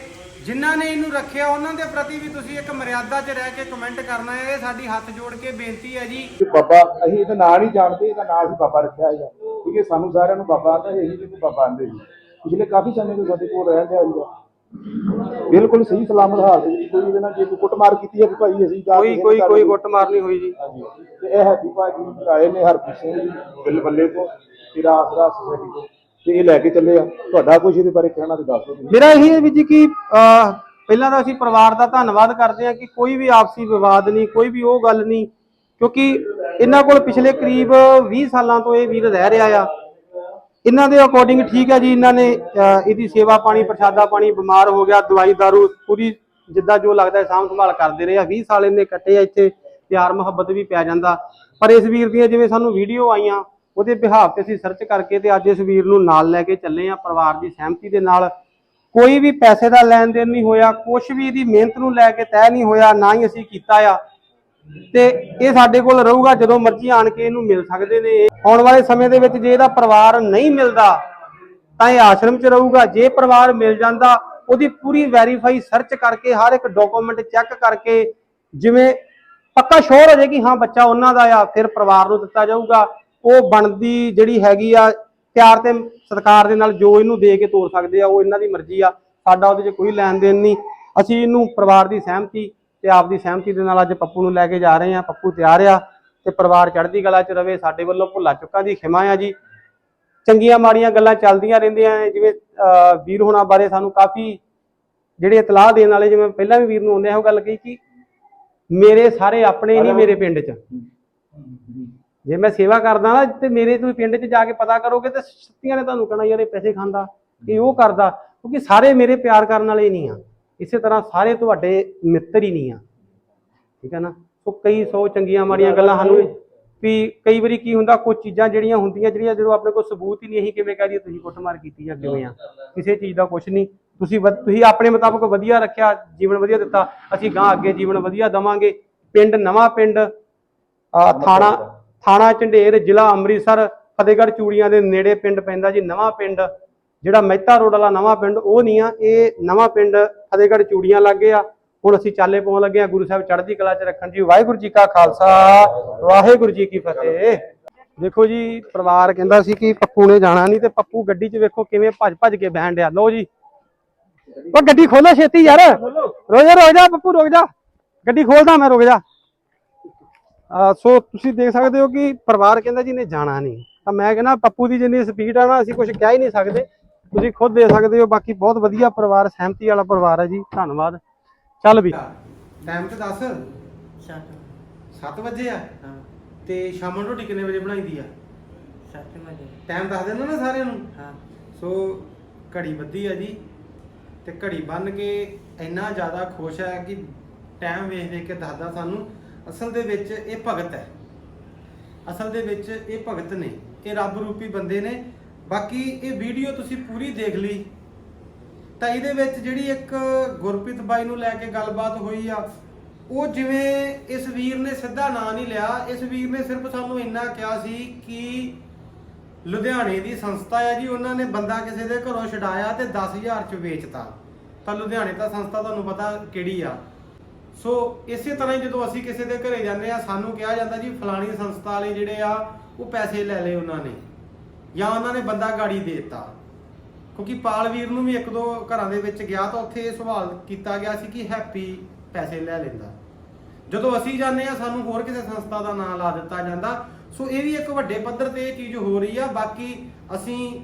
ਜਿਨ੍ਹਾਂ ਨੇ ਇਹਨੂੰ ਰੱਖਿਆ, ਉਹਨਾਂ ਦੇ ਪ੍ਰਤੀ ਵੀ ਤੁਸੀਂ ਇੱਕ ਮਰਿਆਦਾ 'ਚ ਰਹਿ ਕੇ ਕਮੈਂਟ ਕਰਨਾ ਹੈ। ਇਹ ਸਾਡੀ ਹੱਥ ਜੋੜ ਕੇ ਬੇਨਤੀ ਹੈ ਜੀ। ਬਾਬਾ, ਅਸੀਂ ਇਹਦਾ ਨਾਂ ਨਹੀਂ ਜਾਣਦੇ, ਇਹਦਾ ਨਾਂ ਅਸੀਂ ਬਾਬਾ ਰੱਖਿਆ ਹੈਗਾ। ਕਿਉਂਕਿ ਸਾਨੂੰ ਸਾਰਿਆਂ ਨੂੰ ਬਾਬਾ ਆਂਦਾ ਇਹੀ ਜਿਹਨੂੰ ਬਾਬਾ ਆਂਦੇ ਜੀ ਪਿਛਲੇ ਕਾਫੀ ਸਮੇਂ ਤੋਂ ਸਾਡੇ ਕੋਲ ਰਹਿ ਰਿਹਾ ਸੀਗਾ ਬਿਲਕੁਲ ਸਹੀ ਸਲਾਮਤ ਹਾਲਤ ਵਿੱਚ ਕੋਈ ਇਹਦੇ ਨਾਲ ਜੇ ਕੋਈ ਕੁੱਟਮਾਰ ਕੀਤੀ ਹੈ ਕਿ ਭਾਈ ਅਸੀਂ ਜਾ ਕੋਈ ਕੋਈ ਕੋਈ। ਕੁੱਟਮਾਰ ਨਹੀਂ ਹੋਈ ਜੀ। ਹਾਂਜੀ। ਤੇ ਇਹ ਹੈਪੀ ਭਾਜੀ ਆਏ ਨੇ ਹਰਪ੍ਰੀਤ ਸਿੰਘ ਜੀ ਬਿੱਲ ਬੱਲੇ ਤੋਂ ਤੇਰਾ ਆਸਰਾ ਸੁਸਾਇਟੀ ਤੋਂ। ਤੇ ਇਹ ਲੈ ਕੇ ਚੱਲੇ ਆ। ਤੁਹਾਡਾ ਕੁਝ ਇਹਦੇ ਬਾਰੇ ਕਹਿਣਾ ਤੇ ਦੱਸ ਦਿਓ ਤੁਸੀਂ। ਮੇਰਾ ਇਹ ਹੈ ਵੀ ਜੀ ਕਿ ਅਹ, ਪਹਿਲਾਂ ਤਾਂ ਅਸੀਂ ਪਰਿਵਾਰ ਦਾ ਧੰਨਵਾਦ ਕਰਦੇ ਹਾਂ ਕਿ ਕੋਈ ਵੀ ਆਪਸੀ ਵਿਵਾਦ ਨਹੀਂ ਕੋਈ ਵੀ ਉਹ ਗੱਲ ਨਹੀਂ ਕਿਉਂਕਿ ਇਹਨਾਂ ਕੋਲ ਪਿਛਲੇ ਕਰੀਬ 20 ਸਾਲਾਂ ਤੋਂ ਇਹ ਵੀਰ ਰਹਿ ਰਿਹਾ ਆ। ਇਹਨਾਂ ਦੇ ਅਕੋਰਡਿੰਗ ਠੀਕ ਹੈ ਜੀ, ਇਹਨਾਂ ਨੇ ਇਹਦੀ ਸੇਵਾ ਪਾਣੀ, ਪ੍ਰਸ਼ਾਦਾ ਪਾਣੀ, ਬਿਮਾਰ ਹੋ ਗਿਆ, ਦਵਾਈ ਦਾਰੂ, ਪੂਰੀ ਜਿੱਦਾਂ ਜੋ ਲੱਗਦਾ ਸਾਂਭ ਸੰਭਾਲ ਕਰਦੇ ਰਹੇ ਆ। 20 ਸਾਲ ਇਹਨੇ ਕੱਟੇ ਆ ਇੱਥੇ, ਪਿਆਰ ਮੁਹੱਬਤ ਵੀ ਪੈ ਜਾਂਦਾ। ਪਰ ਇਸ ਵੀਰ ਦੀਆਂ ਜਿਵੇਂ ਸਾਨੂੰ ਵੀਡੀਓ ਆਈਆਂ, ਉਹਦੇ ਬਿਹਾਵ ਤੇ ਅਸੀਂ ਸਰਚ ਕਰਕੇ ਤੇ ਅੱਜ ਇਸ ਵੀਰ ਨੂੰ ਨਾਲ ਲੈ ਕੇ ਚੱਲੇ ਆ, ਪਰਿਵਾਰ ਦੀ ਸਹਿਮਤੀ ਦੇ ਨਾਲ। ਕੋਈ ਵੀ ਪੈਸੇ ਦਾ ਲੈਣ ਦੇਣ ਨਹੀਂ ਹੋਇਆ ਕੁਝ ਵੀ ਇਹਦੀ ਮਿਹਨਤ ਨੂੰ ਲੈ ਕੇ ਤੈਅ ਨਹੀਂ ਹੋਇਆ, ਨਾ ਹੀ ਅਸੀਂ ਕੀਤਾ ਆ। ਤੇ ਇਹ ਸਾਡੇ ਕੋਲ ਰਹੂਗਾ ਜਦੋਂ ਮਰਜ਼ੀ ਆਣ ਕੇ ਇਹਨੂੰ ਮਿਲ ਸਕਦੇ ਨੇ। ਆਉਣ ਵਾਲੇ ਸਮੇਂ ਦੇ ਵਿੱਚ ਜੇ ਇਹਦਾ ਪਰਿਵਾਰ ਨਹੀਂ ਮਿਲਦਾ, ਤਾਂ ਇਹ ਆਸ਼ਰਮ 'ਚ ਰਹੂਗਾ। ਜੇ ਪਰਿਵਾਰ ਮਿਲ ਜਾਂਦਾ, ਉਹਦੀ ਪੂਰੀ ਵੈਰੀਫਾਈ ਸਰਚ ਕਰਕੇ, ਹਰ ਇੱਕ ਡਾਕੂਮੈਂਟ ਚੈੱਕ ਕਰਕੇ, ਜਿਵੇਂ ਪੱਕਾ ਸ਼ੋਰ ਹੋ ਜਾਏ ਕਿ ਹਾਂ ਬੱਚਾ ਉਹਨਾਂ ਦਾ ਆ, ਫਿਰ ਪਰਿਵਾਰ ਨੂੰ ਦਿੱਤਾ ਜਾਊਗਾ। ਉਹ ਬਣਦੀ ਜਿਹੜੀ ਹੈਗੀ ਆ, ਪਿਆਰ ਤੇ ਸਤਿਕਾਰ ਦੇ ਨਾਲ ਜੋ ਇਹਨੂੰ ਦੇ ਕੇ ਤੋਰ ਸਕਦੇ ਆ, ਉਹ ਇਹਨਾਂ ਦੀ ਮਰਜ਼ੀ ਆ। ਸਾਡਾ ਉਹਦੇ 'ਚ ਕੋਈ ਲੈਣ ਦੇਣ ਨਹੀਂ। ਅਸੀਂ ਇਹਨੂੰ ਪਰਿਵਾਰ ਦੀ ਸਹਿਮਤੀ ਤੇ ਆਪ ਦੀ ਸਹਿਮਤੀ ਦੇ ਨਾਲ ਅੱਜ ਪੱਪੂ ਨੂੰ ਲੈ ਕੇ ਜਾ ਰਹੇ ਆ ਪੱਪੂ ਤਿਆਰ ਆ ਤੇ ਪਰਿਵਾਰ ਚੜ੍ਹਦੀ ਕਲਾ 'ਚ ਰਵੇ, ਸਾਡੇ ਵੱਲੋਂ ਭੁੱਲਾ ਚੁੱਕਾਂ ਦੀ ਖਿਮਾ ਆ ਜੀ। ਚੰਗੀਆਂ ਮਾੜੀਆਂ ਗੱਲਾਂ ਚੱਲਦੀਆਂ ਰਹਿੰਦੀਆਂ ਜਿਵੇਂ ਵੀਰ ਹੋਣਾ ਬਾਰੇ ਸਾਨੂੰ ਕਾਫੀ ਜਿਹੜੇ ਇਤਲਾਹ ਦੇਣ ਵਾਲੇ, ਜਿਵੇਂ ਪਹਿਲਾਂ ਵੀ ਵੀਰ ਨੂੰ ਆਉਂਦੇ ਆ ਉਹ ਗੱਲ ਕਹੀ ਕਿ ਮੇਰੇ ਸਾਰੇ ਆਪਣੇ ਨਹੀਂ, ਮੇਰੇ ਪਿੰਡ 'ਚ। ਜੇ ਮੈਂ ਸੇਵਾ ਕਰਦਾ ਨਾ, ਤੇ ਮੇਰੇ ਤੁਸੀਂ ਪਿੰਡ 'ਚ ਜਾ ਕੇ ਪਤਾ ਕਰੋਗੇ ਤੇ ਸੱਤੀਆਂ ਨੇ ਤੁਹਾਨੂੰ ਕਹਣਾ, ਯਾਰ ਇਹ ਪੈਸੇ ਖਾਂਦਾ, ਇਹ ਉਹ ਕਰਦਾ, ਕਿਉਂਕਿ ਸਾਰੇ ਮੇਰੇ ਪਿਆਰ ਕਰਨ ਵਾਲੇ ਨਹੀਂ ਆ। ਇਸੇ ਤਰ੍ਹਾਂ ਸਾਰੇ ਤੁਹਾਡੇ ਮਿੱਤਰ ਹੀ ਨਹੀਂ ਆ। ਠੀਕ ਹੈ ਨਾ? ਸੋ ਕਈ ਸੌ ਚੰਗੀਆਂ ਮਾੜੀਆਂ ਗੱਲਾਂ ਸਾਨੂੰ ਵੀ ਕਈ ਵਾਰੀ ਕੀ ਹੁੰਦਾ ਕੁਝ ਚੀਜ਼ਾਂ ਜਿਹੜੀਆਂ ਹੁੰਦੀਆਂ ਜਿਹੜੀਆਂ ਜਦੋਂ ਆਪਣੇ ਕੋਲ ਸਬੂਤ ਹੀ ਨਹੀਂ ਅਸੀਂ ਕਿਵੇਂ ਕਹਿ ਦਈਏ ਤੁਸੀਂ ਕੁੱਟਮਾਰ ਕੀਤੀ ਜਾਂ ਕਿਵੇਂ ਆ? ਕਿਸੇ ਚੀਜ਼ ਦਾ ਕੁਝ ਨਹੀਂ। ਤੁਸੀਂ ਤੁਸੀਂ ਆਪਣੇ ਮੁਤਾਬਕ ਵਧੀਆ ਰੱਖਿਆ ਜੀਵਨ ਵਧੀਆ ਦਿੱਤਾ ਅਸੀਂ ਗਾਂ ਅੱਗੇ ਜੀਵਨ ਵਧੀਆ ਦਵਾਂਗੇ। ਪਿੰਡ ਨਵਾਂ ਪਿੰਡ ਥਾਣਾ ਥਾਣਾ ਝੰਡੇਰ ਜ਼ਿਲ੍ਹਾ ਅੰਮ੍ਰਿਤਸਰ ਫਤਿਹਗੜ੍ਹ ਚੂੜੀਆਂ ਦੇ ਨੇੜੇ ਪਿੰਡ ਪੈਂਦਾ ਜੀ ਨਵਾਂ ਪਿੰਡ। ਜਿਹੜਾ ਮਹਿਤਾ ਰੋਡ ਵਾਲਾ ਨਵਾਂ ਪਿੰਡ ਉਹ ਨਹੀਂ ਆ, ਇਹ ਨਵਾਂ ਪਿੰਡ ਫਤਿਹਗੜ੍ਹ ਚੂੜੀਆਂ ਲੱਗੇ ਆ। ਹੁਣ ਅਸੀਂ ਚਾਲੇ ਪਾਉਣ ਲੱਗੇ ਆ, ਗੁਰੂ ਸਾਹਿਬ ਚੜ੍ਹਦੀ ਕਲਾ 'ਚ ਰੱਖਣ ਜੀ। ਵਾਹਿਗੁਰੂ ਜੀ ਕਾ ਖਾਲਸਾ, ਵਾਹਿਗੁਰੂ ਜੀ ਕੀ ਫਤਿਹ। ਦੇਖੋ ਜੀ, ਪਰਿਵਾਰ ਕਹਿੰਦਾ ਸੀ ਕਿ ਪੱਪੂ ਨੇ ਜਾਣਾ ਨਹੀਂ ਤੇ ਪੱਪੂ ਗੱਡੀ 'ਚ ਵੇਖੋ ਕਿਵੇਂ ਭੱਜ ਭੱਜ ਕੇ ਬਹਿਣ ਡਿਆ। ਲਓ ਜੀ। ਉਹ ਗੱਡੀ ਖੋਲੋ ਛੇਤੀ ਯਾਰ। ਰੁਕ ਜਾ ਰੁਕ ਜਾ ਪੱਪੂ, ਰੁਕ ਜਾ। ਗੱਡੀ ਖੋਲਦਾ ਮੈਂ, ਰੁਕ ਜਾ। ਸੋ ਤੁਸੀਂ ਦੇਖ ਸਕਦੇ ਹੋ ਕਿ ਪਰਿਵਾਰ ਕਹਿੰਦਾ ਜੀ ਨੇ ਜਾਣਾ ਨਹੀਂ। ਤਾਂ ਮੈਂ ਕਹਿੰਦਾ ਪੱਪੂ ਦੀ ਜਿੰਨੀ ਸਪੀਡ ਆ ਨਾ, ਅਸੀਂ ਕੁਝ ਕਹਿ ਹੀ ਨਹੀਂ ਸਕਦੇ। ਤੁਸੀਂ ਖੁਦ ਦੇ ਸਕਦੇ ਹੋ ਬਾਕੀ ਬਹੁਤ ਵਧੀਆ ਪਰਿਵਾਰ ਸਹਿਮਤੀ ਵਾਲਾ ਪਰਿਵਾਰ ਹੈ ਜੀ। ਧੰਨਵਾਦ। ਚੱਲ ਵੀ। ਟਾਈਮ ਤੇ ਦੱਸ। ਸੱਤ। 7 ਵਜੇ ਆ? ਹਾਂ। ਤੇ ਸ਼ਾਮ ਨੂੰ ਰੋਟੀ ਕਿੰਨੇ ਵਜੇ ਬਣਾਈਦੀ ਆ? ਸੱਤ ਵਜੇ। ਟਾਈਮ ਦੱਸ ਦੇਣਾ ਨਾ ਸਾਰਿਆਂ ਨੂੰ? ਹਾਂ। ਸੋ ਘੜੀ ਬੱਧੀ ਆ ਜੀ। ਤੇ ਘੜੀ ਬੰਨ ਕੇ ਇੰਨਾ ਜ਼ਿਆਦਾ ਖੁਸ਼ ਹੈ ਕਿ ਟਾਈਮ ਵੇਖ ਵੇਖ ਕੇ ਦੱਸਦਾ ਸਾਨੂੰ ਅਸਲ ਦੇ ਵਿੱਚ ਇਹ ਭਗਤ ਹੈ। ਅਸਲ ਦੇ ਵਿੱਚ ਇਹ ਭਗਤ ਨੇ ਇਹ ਰੱਬ ਰੂਪੀ ਬੰਦੇ ਨੇ ਬਾਕੀ ਇਹ ਵੀਡੀਓ ਤੁਸੀਂ ਪੂਰੀ ਦੇਖ ਲਈ। ਤਾਂ ਇਹਦੇ ਵਿੱਚ ਜਿਹੜੀ ਇੱਕ ਗੁਰਪ੍ਰੀਤ ਬਾਈ ਨੂੰ ਲੈ ਕੇ ਗੱਲਬਾਤ ਹੋਈ ਆ, ਉਹ ਜਿਵੇਂ ਇਸ ਵੀਰ ਨੇ ਸਿੱਧਾ ਨਾਂ ਨਹੀਂ ਲਿਆ, ਇਸ ਵੀਰ ਨੇ ਸਿਰਫ ਸਾਨੂੰ ਇੰਨਾ ਕਿਹਾ ਸੀ ਕਿ ਲੁਧਿਆਣੇ ਦੀ ਸੰਸਥਾ ਆ ਜੀ, ਉਹਨਾਂ ਨੇ ਬੰਦਾ ਕਿਸੇ ਦੇ ਘਰੋਂ ਛਡਾਇਆ ਤੇ 10000 ਚ ਵੇਚਤਾ। ਤਾਂ ਲੁਧਿਆਣੇ ਤਾਂ ਸੰਸਥਾ ਤੁਹਾਨੂੰ ਪਤਾ ਕਿਹੜੀ ਆ। ਸੋ ਇਸੇ ਤਰ੍ਹਾਂ ਹੀ ਜਦੋਂ ਅਸੀਂ ਕਿਸੇ ਦੇ ਘਰੇ ਜਾਂਦੇ ਆ, ਸਾਨੂੰ ਕਿਹਾ ਜਾਂਦਾ ਜੀ, ਫਲਾਣੀ ਸੰਸਥਾ ਵਾਲੇ ਜਿਹੜੇ ਆ, ਉਹ ਪੈਸੇ ਲੈ ਲਏ ਉਹਨਾਂ ਨੇ। ਜਾਂ ਉਹਨਾਂ ਨੇ ਬੰਦਾ ਗਾੜੀ ਦੇ ਦਿੱਤਾ। ਕਿਉਂਕਿ ਪਾਲਵੀਰ ਨੂੰ ਵੀ ਇੱਕ ਦੋ ਘਰਾਂ ਦੇ ਵਿੱਚ ਗਿਆ ਤਾਂ ਉੱਥੇ ਇਹ ਸਵਾਲ ਕੀਤਾ ਗਿਆ ਸੀ ਕਿ ਹੈਪੀ ਪੈਸੇ ਲੈ ਲੈਂਦਾ। ਜਦੋਂ ਅਸੀਂ ਜਾਂਦੇ ਆ ਸਾਨੂੰ ਹੋਰ ਕਿਸੇ ਸੰਸਥਾ ਦਾ ਨਾਮ ਲਾ ਦਿੱਤਾ ਜਾਂਦਾ। ਸੋ ਇਹ ਵੀ ਇੱਕ ਵੱਡੇ ਪੱਧਰ ਤੇ ਇਹ ਚੀਜ਼ ਹੋ ਰਹੀ ਆ। ਬਾਕੀ ਅਸੀਂ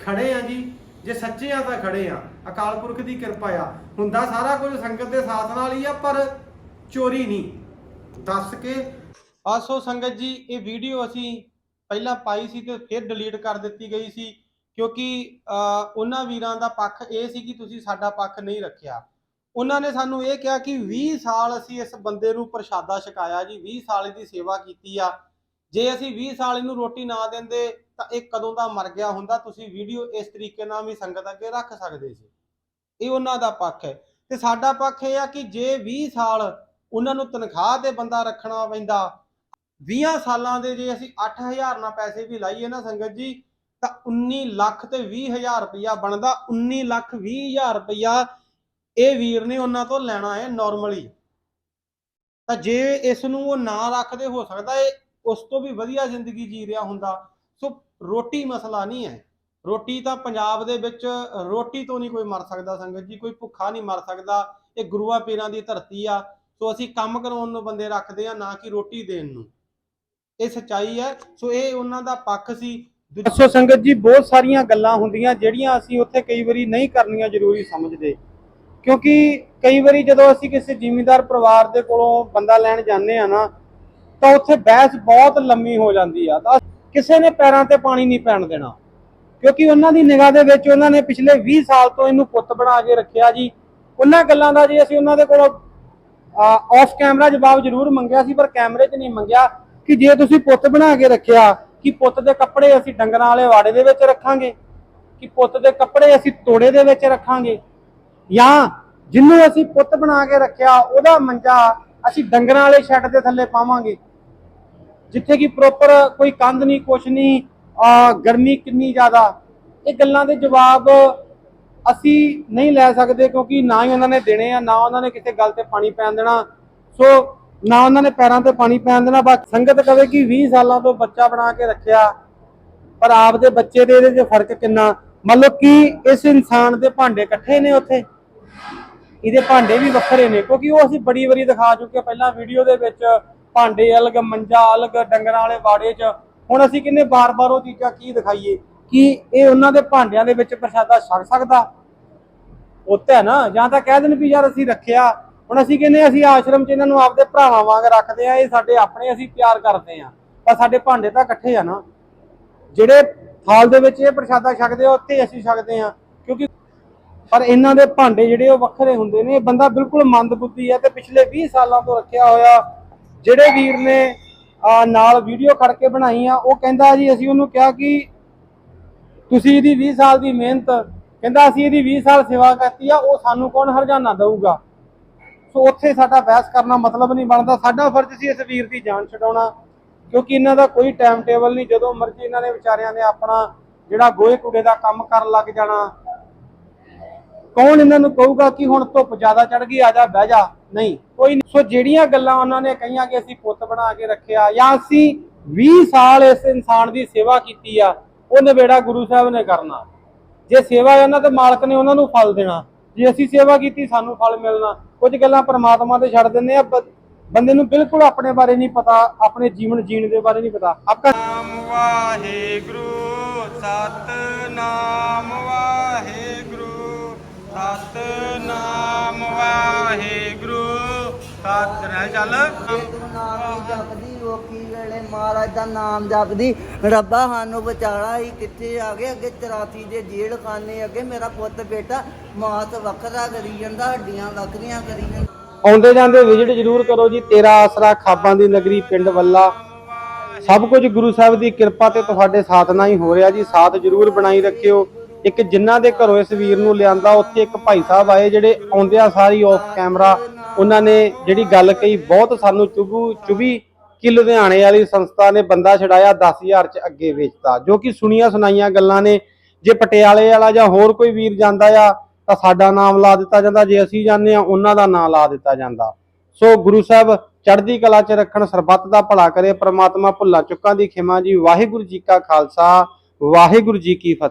ਖੜੇ ਆ ਜੀ। ਜੇ ਸੱਚੇ ਆ ਤਾਂ ਖੜੇ ਆ ਅਕਾਲ ਪੁਰਖ ਦੀ ਕਿਰਪਾ ਆ। ਹੁੰਦਾ ਸਾਰਾ ਕੁਝ ਸੰਗਤ ਦੇ ਸਾਥ ਨਾਲ ਹੀ ਆ, ਪਰ ਚੋਰੀ ਨਹੀਂ। ਦੱਸ ਕੇ। ਆਸੋ ਸੰਗਤ ਜੀ, ਇਹ ਵੀਡੀਓ ਅਸੀਂ ਪਹਿਲਾਂ ਪਾਈ ਸੀ ਤੇ ਫਿਰ ਡਿਲੀਟ ਕਰ ਦਿੱਤੀ ਗਈ ਸੀ ਕਿਉਂਕਿ ਅਹ, ਉਹਨਾਂ ਵੀਰਾਂ ਦਾ ਪੱਖ ਇਹ ਸੀ ਕਿ ਤੁਸੀਂ ਸਾਡਾ ਪੱਖ ਨਹੀਂ ਰੱਖਿਆ। ਉਹਨਾਂ ਨੇ ਸਾਨੂੰ ਇਹ ਕਿਹਾ ਕਿ 20 ਸਾਲ ਅਸੀਂ ਇਸ ਬੰਦੇ ਨੂੰ ਪ੍ਰਸ਼ਾਦਾ ਛਕਾਇਆ ਜੀ 20 ਸਾਲ ਦੀ ਸੇਵਾ ਕੀਤੀ ਆ। ਜੇ ਅਸੀਂ 20 ਸਾਲ ਇਹਨੂੰ ਰੋਟੀ ਨਾ ਦਿੰਦੇ ਤਾਂ ਇਹ ਕਦੋਂ ਦਾ ਮਰ ਗਿਆ ਹੁੰਦਾ? ਤੁਸੀਂ ਵੀਡੀਓ ਇਸ ਤਰੀਕੇ ਨਾਲ ਵੀ ਸੰਗਤ ਅੱਗੇ ਰੱਖ ਸਕਦੇ ਸੀ। ਇਹ ਉਹਨਾਂ ਦਾ ਪੱਖ ਹੈ। ਤੇ ਸਾਡਾ ਪੱਖ ਇਹ ਆ ਕਿ ਜੇ 20 ਸਾਲ ਉਹਨਾਂ ਨੂੰ ਤਨਖਾਹ ਤੇ ਬੰਦਾ ਰੱਖਣਾ ਪੈਂਦਾ 20 ਸਾਲਾਂ ਦੇ ਜੇ ਅਸੀਂ 8000 ਨਾਲ ਪੈਸੇ ਵੀ ਲਾਈਏ ਨਾ ਸੰਗਤ ਜੀ, ਤਾਂ 19 ਲੱਖ ਤੇ 20000 ਰੁਪਇਆ ਬਣਦਾ 19 ਲੱਖ 20000 ਰੁਪਇਆ ਇਹ ਵੀਰ ਨੇ ਉਹਨਾਂ ਤੋਂ ਲੈਣਾ ਹੈ ਨਾਰਮਲੀ ਤਾਂ ਜੇ ਇਸ ਨੂੰ ਉਹ ਨਾ ਰੱਖਦੇ, ਹੋ ਸਕਦਾ ਇਹ ਉਸ ਤੋਂ ਵੀ ਵਧੀਆ ਜ਼ਿੰਦਗੀ ਜੀ ਰਿਹਾ ਹੁੰਦਾ। ਸੋ ਰੋਟੀ ਮਸਲਾ ਨਹੀਂ ਹੈ। ਰੋਟੀ ਤਾਂ ਪੰਜਾਬ ਦੇ ਵਿੱਚ, ਰੋਟੀ ਤੋਂ ਨਹੀਂ ਕੋਈ ਮਰ ਸਕਦਾ ਸੰਗਤ ਜੀ, ਕੋਈ ਭੁੱਖਾ ਨਹੀਂ ਮਰ ਸਕਦਾ। ਇਹ ਗੁਰੂਆਂ ਪੀਰਾਂ ਦੀ ਧਰਤੀ ਆ। ਸੋ ਅਸੀਂ ਕੰਮ ਕਰਾਉਣ ਨੂੰ ਬੰਦੇ ਰੱਖਦੇ ਆ, ਨਾ ਕਿ ਰੋਟੀ ਦੇਣ ਨੂੰ। ਇਹ ਸੱਚਾਈ ਹੈ। ਸੋ ਇਹ ਉਹਨਾਂ ਦਾ ਪੱਖ ਸੀ। ਦੱਸੋ ਸੰਗਤ ਜੀ, ਬਹੁਤ ਸਾਰੀਆਂ ਗੱਲਾਂ ਹੁੰਦੀਆਂ ਜਿਹੜੀਆਂ ਅਸੀਂ ਉੱਥੇ ਕਈ ਵਾਰੀ ਨਹੀਂ ਕਰਨੀਆਂ ਜ਼ਰੂਰੀ ਸਮਝਦੇ। ਕਿਉਂਕਿ ਕਈ ਵਾਰੀ ਜਦੋਂ ਅਸੀਂ ਕਿਸੇ ਜ਼ਿਮੀਂਦਾਰ ਪਰਿਵਾਰ ਦੇ ਕੋਲੋਂ ਬੰਦਾ ਲੈਣ ਜਾਂਦੇ ਆ ਨਾ, ਤਾਂ ਉੱਥੇ ਬਹਿਸ ਬਹੁਤ ਲੰਮੀ ਹੋ ਜਾਂਦੀ ਆ। ਤਾਂ ਕਿਸੇ ਨੇ ਪੈਰਾਂ ਤੇ ਪਾਣੀ ਨਹੀਂ ਪੈਣ ਦੇਣਾ। ਕਿਉਂਕਿ ਉਹਨਾਂ ਦੀ ਨਿਗਾਹ ਦੇ ਵਿੱਚ ਉਹਨਾਂ ਨੇ ਪਿਛਲੇ 20 ਸਾਲ ਤੋਂ ਇਹਨੂੰ ਪੁੱਤ ਬਣਾ ਕੇ ਰੱਖਿਆ ਜੀ। ਉਹਨਾਂ ਗੱਲਾਂ ਦਾ ਜੀ ਅਸੀਂ ਉਹਨਾਂ ਦੇ ਕੋਲੋਂ ਆਫ ਕੈਮਰਾ ਜਵਾਬ ਜ਼ਰੂਰ ਮੰਗਿਆ ਸੀ, ਪਰ ਕੈਮਰੇ 'ਚ ਨਹੀਂ ਮੰਗਿਆ। ਕਿ ਜੇ ਤੁਸੀਂ ਪੁੱਤ ਬਣਾ ਕੇ ਰੱਖਿਆ ਕਿ ਪੁੱਤ ਦੇ ਕੱਪੜੇ ਅਸੀਂ ਡੰਗਰਾਂ ਵਾਲੇ ਵਾੜੇ ਦੇ ਵਿੱਚ ਰੱਖਾਂਗੇ, ਕਿ ਪੁੱਤ ਦੇ ਕੱਪੜੇ ਅਸੀਂ ਤੋੜੇ ਦੇ ਵਿੱਚ ਰੱਖਾਂਗੇ, ਜਾਂ ਜਿਹਨੂੰ ਅਸੀਂ ਪੁੱਤ ਬਣਾ ਕੇ ਰੱਖਿਆ, ਉਹਦਾ ਮੰਜਾ ਅਸੀਂ ਡੰਗਰਾਂ ਵਾਲੇ ਸ਼ੈੱਡ ਦੇ ਥੱਲੇ ਪਾਵਾਂਗੇ। ਜਿੱਥੇ ਕਿ ਪ੍ਰੋਪਰ ਕੋਈ ਕੰਧ ਨਹੀਂ, ਕੁਛ ਨਹੀਂ, ਆ ਗਰਮੀ ਕਿੰਨੀ ਜ਼ਿਆਦਾ। ਇਹ ਗੱਲਾਂ ਦੇ ਜਵਾਬ ਅਸੀਂ ਨਹੀਂ ਲੈ ਸਕਦੇ ਕਿਉਂਕਿ ਨਾ ਹੀ ਉਹਨਾਂ ਨੇ ਦੇਣੇ ਆ, ਨਾ ਉਹਨਾਂ ਨੇ ਕਿਸੇ ਗੱਲ ਤੇ ਪਾਣੀ ਪੈਣ ਦੇਣਾ। ਸੋ ਨਾ ਉਹਨਾਂ ਨੇ ਪੈਰਾਂ ਤੇ ਪਾਣੀ ਪੈਣ ਦੇਣਾ, ਬਸ ਸੰਗਤ ਕਵੇ ਕਿ 20 ਸਾਲਾਂ ਤੋਂ ਬੱਚਾ ਬਣਾ ਕੇ ਰੱਖਿਆ, ਪਰ ਆਪਦੇ ਬੱਚੇ ਦੇ ਇਹਦੇ 'ਚ ਫ਼ਰਕ ਕਿੰਨਾ? ਮਤਲਬ ਕਿ ਇਸ ਇਨਸਾਨ ਦੇ ਭਾਂਡੇ ਇਕੱਠੇ ਨੇ ਉੱਥੇ? ਇਹਦੇ ਭਾਂਡੇ ਵੀ ਵੱਖਰੇ ਨੇ, ਕਿਉਂਕਿ ਉਹ ਅਸੀਂ ਬੜੀ ਵਾਰੀ ਦਿਖਾ ਚੁੱਕੇ ਪਹਿਲਾਂ ਵੀਡੀਓ ਦੇ ਵਿੱਚ ਭਾਂਡੇ ਅਲਗ, ਮੰਜਾ ਅਲਗ, ਡੰਗਰਾਂ ਵਾਲੇ ਬਾੜੇ 'ਚ। ਹੁਣ ਅਸੀਂ ਕਿੰਨੇ ਬਾਰ-ਬਾਰ ਉਹ ਚੀਜ਼ਾਂ ਕੀ ਦਿਖਾਈਏ? ਕਿ ਇਹ ਉਹਨਾਂ ਦੇ ਭਾਂਡਿਆਂ ਦੇ ਵਿੱਚ ਪ੍ਰਸ਼ਾਦਾ ਛਕ ਸਕਦਾ? ਉੱਤੇ ਹੈ ਨਾ, ਜਾਂ ਤਾਂ ਕਹਿ ਦੇਣ ਵੀ ਯਾਰ ਅਸੀਂ ਰੱਖਿਆ ਹੁਣ ਅਸੀਂ ਕਹਿੰਦੇ ਅਸੀਂ ਆਸ਼ਰਮ 'ਚ ਇਹਨਾਂ ਨੂੰ ਆਪਦੇ ਭਰਾਵਾਂ ਵਾਂਗ ਰੱਖਦੇ ਆ ਇਹ ਸਾਡੇ ਆਪਣੇ ਅਸੀਂ ਪਿਆਰ ਕਰਦੇ ਆ ਪਰ ਸਾਡੇ ਭਾਂਡੇ ਤਾਂ ਇਕੱਠੇ ਆ ਨਾ। ਜਿਹੜੇ ਥਾਲ ਦੇ ਵਿੱਚ ਇਹ ਪ੍ਰਸ਼ਾਦਾ ਛਕਦੇ ਆ, ਉੱਥੇ ਅਸੀਂ ਛਕਦੇ ਆ ਕਿਉਂਕਿ ਪਰ ਇਹਨਾਂ ਦੇ ਭਾਂਡੇ ਜਿਹੜੇ ਉਹ ਵੱਖਰੇ ਹੁੰਦੇ ਨੇ, ਇਹ ਬੰਦਾ ਬਿਲਕੁਲ ਮੰਦਬੁੱਧੀ ਹੈ ਤੇ ਪਿਛਲੇ 20 ਸਾਲਾਂ ਤੋਂ ਰੱਖਿਆ ਹੋਇਆ। ਜਿਹੜੇ ਵੀਰ ਨੇ ਨਾਲ ਵੀਡੀਓ ਖੜ ਕੇ ਬਣਾਈ ਆ, ਉਹ ਕਹਿੰਦਾ ਜੀ, ਅਸੀਂ ਉਹਨੂੰ ਕਿਹਾ ਕਿ ਤੁਸੀਂ ਇਹਦੀ 20 ਸਾਲ ਦੀ ਮਿਹਨਤ, ਕਹਿੰਦਾ ਅਸੀਂ ਇਹਦੀ 20 ਸਾਲ ਸੇਵਾ ਕਰਤੀ ਆ, ਉਹ ਸਾਨੂੰ ਕੌਣ ਹਰਜਾਨਾ ਦਊਗਾ? ਸੋ ਉੱਥੇ ਸਾਡਾ ਬਹਿਸ ਕਰਨਾ ਮਤਲਬ ਨਹੀਂ ਬਣਦਾ। ਸਾਡਾ ਫਰਜ਼ ਸੀ ਇਸ ਵੀਰ ਦੀ ਜਾਨ ਛਡਾਉਣਾ, ਕਿਉਂਕਿ ਇਹਨਾਂ ਦਾ ਕੋਈ ਟਾਈਮ ਟੇਬਲ ਨਹੀਂ। ਜਦੋਂ ਮਰਜ਼ੀ ਇਹਨਾਂ ਨੇ ਵਿਚਾਰਿਆਂ ਨੇ ਆਪਣਾ ਜਿਹੜਾ ਗੋਹੇ ਕੂੜੇ ਦਾ ਕੰਮ ਕਰਨ ਲੱਗ ਜਾਣਾ, ਕੌਣ ਇਹਨਾਂ ਨੂੰ ਕਹੂਗਾ ਕਿ ਹੁਣ ਧੁੱਪ ਜ਼ਿਆਦਾ ਚੜ ਗਈ, ਆ ਜਾ, ਬਹਿ ਜਾ। ਨਹੀਂ, ਕੋਈ ਨਹੀਂ। ਸੋ ਜਿਹੜੀਆਂ ਗੱਲਾਂ ਉਹਨਾਂ ਨੇ ਕਹੀਆਂ ਕਿ ਅਸੀਂ ਪੁੱਤ ਬਣਾ ਕੇ ਰੱਖਿਆ, ਜਾਂ ਅਸੀਂ 20 ਸਾਲ ਇਸ ਇਨਸਾਨ ਦੀ ਸੇਵਾ ਕੀਤੀ ਆ, ਉਹ ਨਵੇੜਾ ਗੁਰੂ ਸਾਹਿਬ ਨੇ ਕਰਨਾ। ਜੇ ਸੇਵਾ ਹੈ, ਉਹਨਾਂ ਮਾਲਕ ਨੇ ਉਹਨਾਂ ਨੂੰ ਫਲ ਦੇਣਾ। ਜੇ ਅਸੀਂ ਸੇਵਾ ਕੀਤੀ, ਸਾਨੂੰ ਫਲ ਮਿਲਣਾ। ਕੁਝ ਗੱਲਾਂ ਪਰਮਾਤਮਾ ਤੇ ਛੱਡ ਦਿੰਦੇ ਆ, ਬ- ਬੰਦੇ ਨੂੰ ਬਿਲਕੁਲ ਆਪਣੇ ਬਾਰੇ ਨਹੀਂ ਪਤਾ, ਆਪਣੇ ਜੀਵਨ ਜੀਣ ਦੇ ਬਾਰੇ ਨਹੀਂ ਪਤਾ। ਆਪਕਾ ਨਾਮ ਵਾਹਿਗੁਰੂ, ਸਤਨਾਮ ਵਾਹਿਗੁਰੂ। ਸਤਨਾਮ ਵਾਹਿਗੁਰੂ। ਸਤ ਰਹਿ ਚੱਲ। ਨਾਮ ਜਪਦੀ ਰੋਕੀ ਵੇਲੇ ਮਹਾਰਾਜ ਦਾ ਨਾਮ ਜਪਦੀ। ਰੱਬਾ ਸਾਨੂੰ ਬਚਾਲਾ ਹੀ ਕਿੱਥੇ ਆ ਗਏ ਅੱਗੇ 84 ਦੇ ਜੇਲ੍ਹ ਖਾਨੇ ਅੱਗੇ ਮੇਰਾ ਪੁੱਤ ਬੇਟਾ ਮਾਸ ਵੱਖਰਾ ਕਰੀ ਜਾਂਦਾ ਹੱਡੀਆਂ ਵੱਖਰੀਆਂ ਕਰੀ ਜਾਂਦਾ। ਆਉਂਦੇ ਜਾਂਦੇ ਵਿਜ਼ਿਟ ਜ਼ਰੂਰ ਕਰੋ ਜੀ। ਤੇਰਾ ਆਸਰਾ ਖਾਬਾਂ ਦੀ ਨਗਰੀ ਪਿੰਡ ਵੱਲਾ। ਸਭ ਕੁਝ ਗੁਰੂ ਸਾਹਿਬ ਦੀ ਕਿਰਪਾ ਤੇ ਤੁਹਾਡੇ ਸਾਥ ਨਾਲ ਹੀ ਹੋ ਰਿਹਾ ਜੀ। ਸਾਥ ਜ਼ਰੂਰ ਬਣਾਈ ਰੱਖਿਓ। ਇੱਕ ਜਿਨ੍ਹਾਂ ਦੇ ਘਰੋਂ ਇਸ ਵੀਰ ਨੂੰ ਲਿਆਂਦਾ, ਉੱਥੇ ਇੱਕ ਭਾਈ ਸਾਹਿਬ ਆਏ ਜਿਹੜੇ ਆਉਂਦਿਆਂ ਸਾਰੀ ਆਫ ਕੈਮਰਾ ਉਹਨਾਂ ਨੇ ਜਿਹੜੀ ਗੱਲ ਕਹੀ, ਬਹੁਤ ਸਾਨੂੰ ਚੁਭੂ ਚੁਭੀ ਕਿ ਲੁਧਿਆਣੇ ਵਾਲੀ ਸੰਸਥਾ ਨੇ ਬੰਦਾ ਛਡਾਇਆ 10000 ਚ ਅੱਗੇ ਵੇਚਤਾ। ਜੋ ਕਿ ਸੁਣੀਆਂ ਸੁਣਾਈਆਂ ਗੱਲਾਂ ਨੇ। ਜੇ ਪਟਿਆਲੇ ਵਾਲਾ ਜਾਂ ਹੋਰ ਕੋਈ ਵੀਰ ਜਾਂਦਾ ਆ, ਤਾਂ ਸਾਡਾ ਨਾਮ ਲਾ ਦਿੱਤਾ ਜਾਂਦਾ। ਜੇ ਅਸੀਂ ਜਾਂਦੇ ਆ, ਉਹਨਾਂ ਦਾ ਨਾਮ ਲਾ ਦਿੱਤਾ ਜਾਂਦਾ। ਸੋ ਗੁਰੂ ਸਾਹਿਬ, ਚੜ੍ਹਦੀ ਕਲਾ 'ਚ ਰੱਖਣ, ਸਰਬੱਤ ਦਾ ਭਲਾ ਕਰੇ, ਪ੍ਰਮਾਤਮਾ ਭੁੱਲਾਂ ਚੁੱਕਾਂ ਦੀ ਖਿਮਾ ਜੀ। ਵਾਹਿਗੁਰੂ ਜੀ ਕਾ ਖਾਲਸਾ, ਵਾਹਿਗੁਰੂ ਜੀ ਕੀ ਫਤਿਹ।